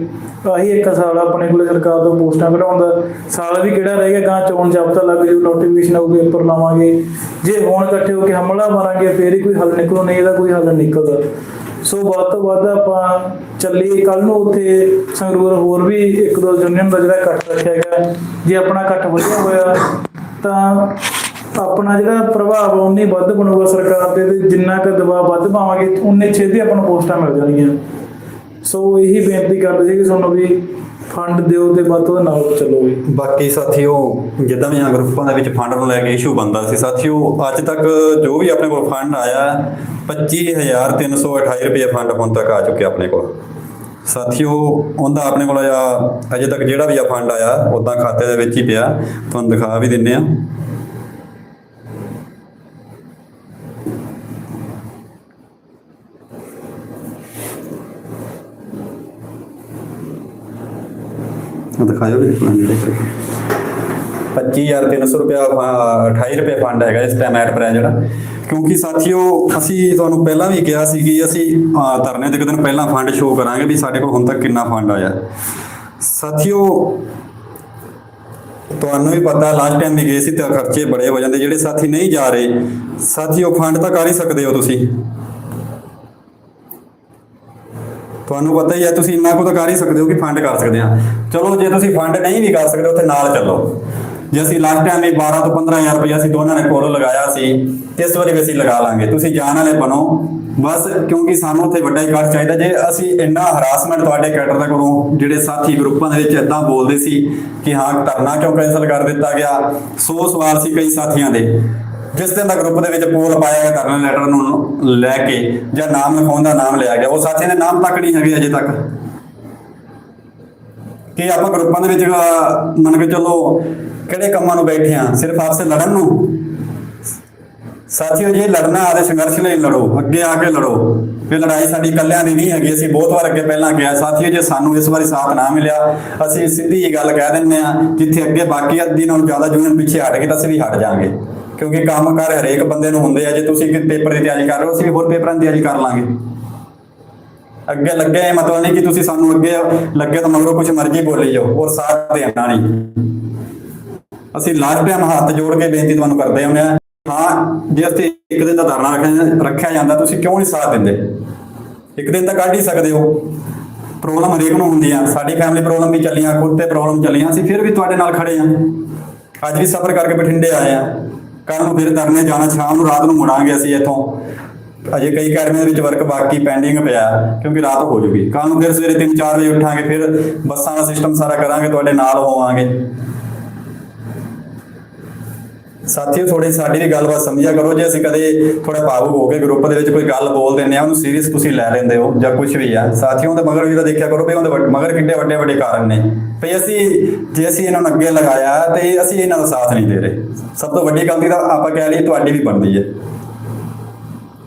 ਆਹੀ ਇੱਕ ਸਾਲ ਆਪਣੇ ਕੋਲੇ ਸਰਕਾਰ ਤੋਂ ਪੋਸਟਾਂ ਕਢਾਉਣ ਦਾ ਸਾਲ ਵੀ ਕਿਹੜਾ ਰਹਿ ਗਿਆ ਗਾਂ ਚੋਣ ਜਾਬਤਾ ਲੱਗ ਜੂ ਨੋਟੀਫਿਕੇਸ਼ਨ ਆਊ ਪੇਪਰ ਲਾਵਾਂਗੇ। ਜੇ ਹੁਣ ਇਕੱਠੇ ਹੋ ਕੇ ਹਮਲਾ ਮਾਰਾਂਗੇ, ਫੇਰ ਹੀ ਕੋਈ ਹੱਲ ਨਿਕਲੂ, ਨਹੀਂ ਇਹਦਾ ਕੋਈ ਹੱਲ ਨਿਕਲਦਾ। ਸੋ ਵੱਧ ਤੋਂ ਵੱਧ ਆਪਾਂ ਚੱਲੀਏ। ਕੱਲ ਨੂੰ ਉੱਥੇ ਸੰਗਰੂਰ ਹੋਰ ਵੀ ਇੱਕ ਦੋ ਯੂਨੀਅਨ ਦਾ ਜਿਹੜਾ ਇਕੱਠ ਰੱਖਿਆ ਗਿਆ, ਜੇ ਆਪਣਾ ਇਕੱਠ ਵਧੀਆ ਹੋਇਆ, ਤਾਂ ਆਪਣਾ ਜਿਹੜਾ ਪ੍ਰਭਾਵ ਉਨੀ ਵੱਧ ਬਣੂਗਾ ਸਰਕਾਰ ਤੇ ਤੇ ਜਿੰਨਾ ਕੁ ਦਬਾਅ ਵੱਧ ਪਾਵਾਂਗੇ, ਉਨੇ ਛੇਤੀ ਆਪਾਂ ਨੂੰ ਪੋਸਟਾਂ ਮਿਲ ਜਾਣਗੀਆਂ। ਸੋ ਇਹੀ ਬੇਨਤੀ ਕਰਦੇ ਸੀ ਕਿ ਤੁਹਾਨੂੰ ਵੀ ਫੰਡ ਦਿਓ ਤੇ ਵੱਧ ਤੋਂ ਨਾਲ ਚੱਲੋ। ਬਾਕੀ ਸਾਥੀਓ, ਜਿੱਦਾਂ ਵੀ ਆ ਗਰੁੱਪਾਂ ਦੇ ਵਿੱਚ ਫੰਡ ਨੂੰ ਲੈ ਕੇ ਇਸ਼ੂ ਬੰਦਾ ਸੀ, ਸਾਥੀਓ, ਅੱਜ ਤੱਕ ਜੋ ਵੀ ਆਪਣੇ ਕੋਲ ਫੰਡ ਆਇਆ 25328 ਰੁਪਏ ਫੰਡ ਹੁਣ ਤੱਕ ਆ ਚੁੱਕੇ ਆਪਣੇ ਕੋਲ। ਸਾਥੀਓ, ਉਹਦਾ ਆਪਣੇ ਕੋਲ ਆ ਅਜੇ ਤੱਕ ਜਿਹੜਾ ਵੀ ਆ ਫੰਡ ਆਇਆ ਉਦਾਂ ਖਾਤੇ ਦੇ ਵਿੱਚ ਹੀ ਪਿਆ। ਤੁਹਾਨੂੰ ਦਿਖਾ ਵੀ ਦਿੰਨੇ ਆ। ਆ, ਦਿਖਾਇਓ ਵੀ plan ਜਿਹੜੇ ਕਰਕੇ 25300 ਰੁਪਇਆ 28 ਰੁਪਏ ਫੰਡ ਹੈਗਾ ਇਸ ਟਾਈਮ ਐਟ ਪ੍ਰੈਜ਼ੈਂਟ ਕਿਉਂਕਿ ਸਾਥੀਓ, ਅਸੀਂ ਤੁਹਾਨੂੰ ਪਹਿਲਾਂ ਵੀ ਕਿਹਾ ਸੀ ਕਿ ਅਸੀਂ ਧਰਨੇ ਦੇ ਦਿਨ ਪਹਿਲਾਂ ਫੰਡ ਸ਼ੋਅ ਕਰਾਂਗੇ ਵੀ ਸਾਡੇ ਕੋਲ ਹੁਣ ਤੱਕ ਕਿੰਨਾ ਫੰਡ ਆਇਆ। ਸਾਥੀਓ, ਤੁਹਾਨੂੰ ਵੀ ਪਤਾ ਲਾਸਟ ਟਾਈਮ ਵੀ ਗਏ ਸੀ ਤਾਂ ਖਰਚੇ ਬੜੇ ਹੋ ਜਾਂਦੇ, ਜਿਹੜੇ ਸਾਥੀ ਨਹੀਂ ਜਾ ਰਹੇ, ਸਾਥੀਓ ਫੰਡ ਤਾਂ ਕਰ ਹੀ ਸਕਦੇ ਹੋ ਤੁਸੀਂ। ਤੁਹਾਨੂੰ ਪਤਾ ਹੀ ਹੈ ਤੁਸੀਂ ਇੰਨਾ ਕੁ ਤਾਂ ਕਰ ਹੀ ਸਕਦੇ ਹੋ ਕਿ ਫੰਡ ਕਰ ਸਕਦੇ ਆ। ਚਲੋ, ਜੇ ਤੁਸੀਂ ਫੰਡ ਨਹੀਂ ਵੀ ਕਰ ਸਕਦੇ, ਉੱਥੇ ਨਾਲ ਚੱਲੋ। ਜੇ ਅਸੀਂ ਲਾਸਟ ਟਾਈਮ ਵੀ 12 ਤੋਂ 15000 ਰੁਪਏ ਅਸੀਂ ਦੋਨਾਂ ਨੇ ਕੋਲੋਂ ਲਗਾਇਆ ਸੀ, ਇਸ ਵਾਰੀ ਵੀ ਅਸੀਂ ਲਗਾ ਲਾਂਗੇ। ਤੁਸੀਂ ਜਾਣ ਵਾਲੇ ਬਣੋ। ਬਸ ਕਿਉਂਕਿ ਸਾਨੂੰ ਉੱਥੇ ਵੱਡਾ ਇਕੱਠ ਚਾਹੀਦਾ। ਜੇ ਅਸੀਂ ਇੰਨਾ ਹਰਾਸਮੈਂਟ ਤੁਹਾਡੇ ਕੈਟਰ ਦਾ ਕਰੋ ਜਿਹੜੇ ਸਾਥੀ ਗਰੁੱਪਾਂ ਦੇ ਵਿੱਚ ਇਦਾਂ ਬੋਲਦੇ ਸੀ ਕਿ ਹਾਂ, ਧਰਨਾ ਕਿਉਂ ਕੈਨਸਲ ਕਰ ਦਿੱਤਾ ਗਿਆ? 100 ਸਵਾਲ ਸੀ ਕਈ ਸਾਥੀਆਂ ਦੇ। ਜਿਸ ਦਿਨ ਦਾ ਗਰੁੱਪ ਦੇ ਵਿੱਚ ਪੋਲ ਪਾਇਆ ਗਿਆ ਧਰਨਾ ਲੈਟਰ ਨੂੰ ਲੈ ਕੇ ਜਾਂ ਨਾਮ ਲਿਖਾਉਣ ਦਾ ਨਾਮ ਲਿਆ ਗਿਆ ਉਹ ਸਾਥੀਆਂ ਦੇ ਨਾਮ ਤੱਕ ਨਹੀਂ ਹੈਗੇ ਅਜੇ ਤੱਕ। ਕਿ ਆਪਾਂ ਗਰੁੱਪਾਂ ਦੇ ਵਿੱਚ ਅਹ, ਮੰਨ ਕੇ ਚੱਲੋ ਕਿਹੜੇ ਕੰਮਾਂ ਨੂੰ ਬੈਠੇ ਆ ਸਿਰਫ ਆਪਸੇ ਲੜਨ ਨੂੰ? ਸਾਥੀਓ ਜੇ ਲੜਨਾ ਆ ਆਦੇ ਸੰਘਰਸ਼ ਲਈ ਲੜੋ ਅੱਗੇ ਆ ਕੇ ਲੜੋ। ਇਹ ਲੜਾਈ ਸਾਡੀ ਇਕੱਲਿਆਂ ਦੀ ਨਹੀਂ ਹੈਗੀ ਅਸੀਂ ਬਹੁਤ ਵਾਰ ਅੱਗੇ ਪਹਿਲਾਂ ਗਿਆ ਸਾਥੀਓ ਜੇ ਸਾਨੂੰ ਇਸ ਵਾਰੀ ਸਾਥ ਨਾ ਮਿਲਿਆ ਅਸੀਂ ਸਿੱਧੀ ਇਹ ਗੱਲ ਕਹਿ ਦਿੰਨੇ ਆ ਜਿੱਥੇ ਅੱਗੇ ਬਾਕੀ ਅੱਧੀ ਨਾਲੋਂ ਜ਼ਿਆਦਾ ਯੂਨੀਅਨ ਪਿੱਛੇ ਹਟ ਗਏ ਤਾਂ ਅਸੀਂ ਵੀ ਹਟ ਜਾਾਂਗੇ ਕਿਉਂਕਿ ਕੰਮ ਕਰ ਹਰੇਕ ਬੰਦੇ ਨੂੰ ਹੁੰਦੇ ਆ, ਜੇ ਤੁਸੀਂ ਕਿ ਪੇਪਰ ਦੀ ਤਿਆਰੀ ਕਰ ਰਹੇ ਹੋ, ਅਸੀਂ ਵੀ ਹੋਰ ਪੇਪਰਾਂ ਦੀ ਤਿਆਰੀ ਕਰ ਲਾਂਗੇ। ਅੱਗੇ ਲੱਗੇ ਮਤਲਬ ਨਹੀਂ ਕਿ ਤੁਸੀਂ ਸਾਨੂੰ ਅੱਗੇ ਲੱਗੇ ਤਾਂ ਮਗਰੋਂ ਕੁਝ ਮਰਜ਼ੀ ਬੋਲੀ ਜਾਓ ਔਰ ਸਾਥ ਦੇਣਾ ਨਹੀਂ। ਅਸੀਂ ਲਾਸਟ ਟਾਈਮ ਹੱਥ ਜੋੜ ਕੇ ਬੇਨਤੀ ਤੁਹਾਨੂੰ ਕਰਦੇ ਹੁੰਦੇ ਆ ਹਾਂ, ਜੇ ਅਸੀਂ ਇੱਕ ਦਿਨ ਦਾ ਧਰਨਾ ਰੱਖਿਆ ਰੱਖਿਆ ਜਾਂਦਾ, ਤੁਸੀਂ ਕਿਉਂ ਨਹੀਂ ਸਾਥ ਦਿੰਦੇ? ਇੱਕ ਦਿਨ ਤਾਂ ਕੱਢ ਹੀ ਸਕਦੇ ਹੋ। ਪ੍ਰੋਬਲਮ ਹਰੇਕ ਨੂੰ ਹੁੰਦੀ ਆ, ਸਾਡੀ ਫੈਮਿਲੀ ਪ੍ਰੋਬਲਮ ਵੀ ਚੱਲੀਆਂ, ਖੁਦ ਤੇ ਪ੍ਰੋਬਲਮ ਚੱਲੀਆਂ, ਅਸੀਂ ਫਿਰ ਵੀ ਤੁਹਾਡੇ ਨਾਲ ਖੜੇ ਆ ਅੱਜ ਵੀ ਸਫ਼ਰ ਕਰਕੇ ਬਠਿੰਡੇ ਆਏ ਆ ਕੱਲ ਨੂੰ ਫਿਰ ਧਰਨੇ ਜਾਣਾ, ਸ਼ਾਮ ਨੂੰ ਰਾਤ ਨੂੰ ਮੁੜਾਂਗੇ ਅਸੀਂ ਇੱਥੋਂ। ਅਜੇ ਕਈ ਅਕੈਡਮੀਆਂ ਦੇ ਵਿੱਚ ਵਰਕ ਬਾਕੀ ਪੈਂਡਿੰਗ ਪਿਆ, ਕਿਉਂਕਿ ਰਾਤ ਹੋ ਜੂਗੀ। ਕੱਲ ਨੂੰ ਫਿਰ ਸਵੇਰੇ 3-4 ਵਜੇ ਉੱਠਾਂਗੇ, ਫਿਰ ਬੱਸਾਂ ਦਾ ਸਿਸਟਮ ਸਾਰਾ ਕਰਾਂਗੇ, ਤੁਹਾਡੇ ਨਾਲ ਹੋਵਾਂਗੇ। ਸਾਥੀਓ ਥੋੜੀ ਸਾਡੀ ਵੀ ਗੱਲਬਾਤ ਸਮਝਿਆ ਕਰੋ। ਜੇ ਅਸੀਂ ਕਦੇ ਥੋੜਾ ਭਾਵੁਕ ਹੋ ਕੇ ਗਰੁੱਪ ਦੇ ਵਿੱਚ ਕੋਈ ਗੱਲ ਬੋਲ ਦਿੰਦੇ ਆ ਉਹਨੂੰ ਸੀਰੀਅਸ ਤੁਸੀਂ ਲੈ ਲੈਂਦੇ ਹੋ ਜਾਂ ਕੁਝ ਵੀ ਆ। ਸਾਥੀਓ ਦੇ ਮਗਰ ਵੀ ਤਾਂ ਦੇਖਿਆ ਕਰੋ ਵੀ ਉਹਦੇ ਮਗਰ ਕਿੰਨੇ ਵੱਡੇ ਵੱਡੇ ਕਾਰਨ ਨੇ। ਵੀ ਅਸੀਂ, ਜੇ ਅਸੀਂ ਇਹਨਾਂ ਨੂੰ ਅੱਗੇ ਲਗਾਇਆ ਤੇ ਅਸੀਂ ਇਹਨਾਂ ਦਾ ਸਾਥ ਨਹੀਂ ਦੇ ਰਹੇ। ਸਭ ਤੋਂ ਵੱਡੀ ਗਲਤੀ ਤਾਂ ਆਪਾਂ ਕਹਿ ਲਈਏ ਤੁਹਾਡੀ ਵੀ ਬਣਦੀ ਹੈ।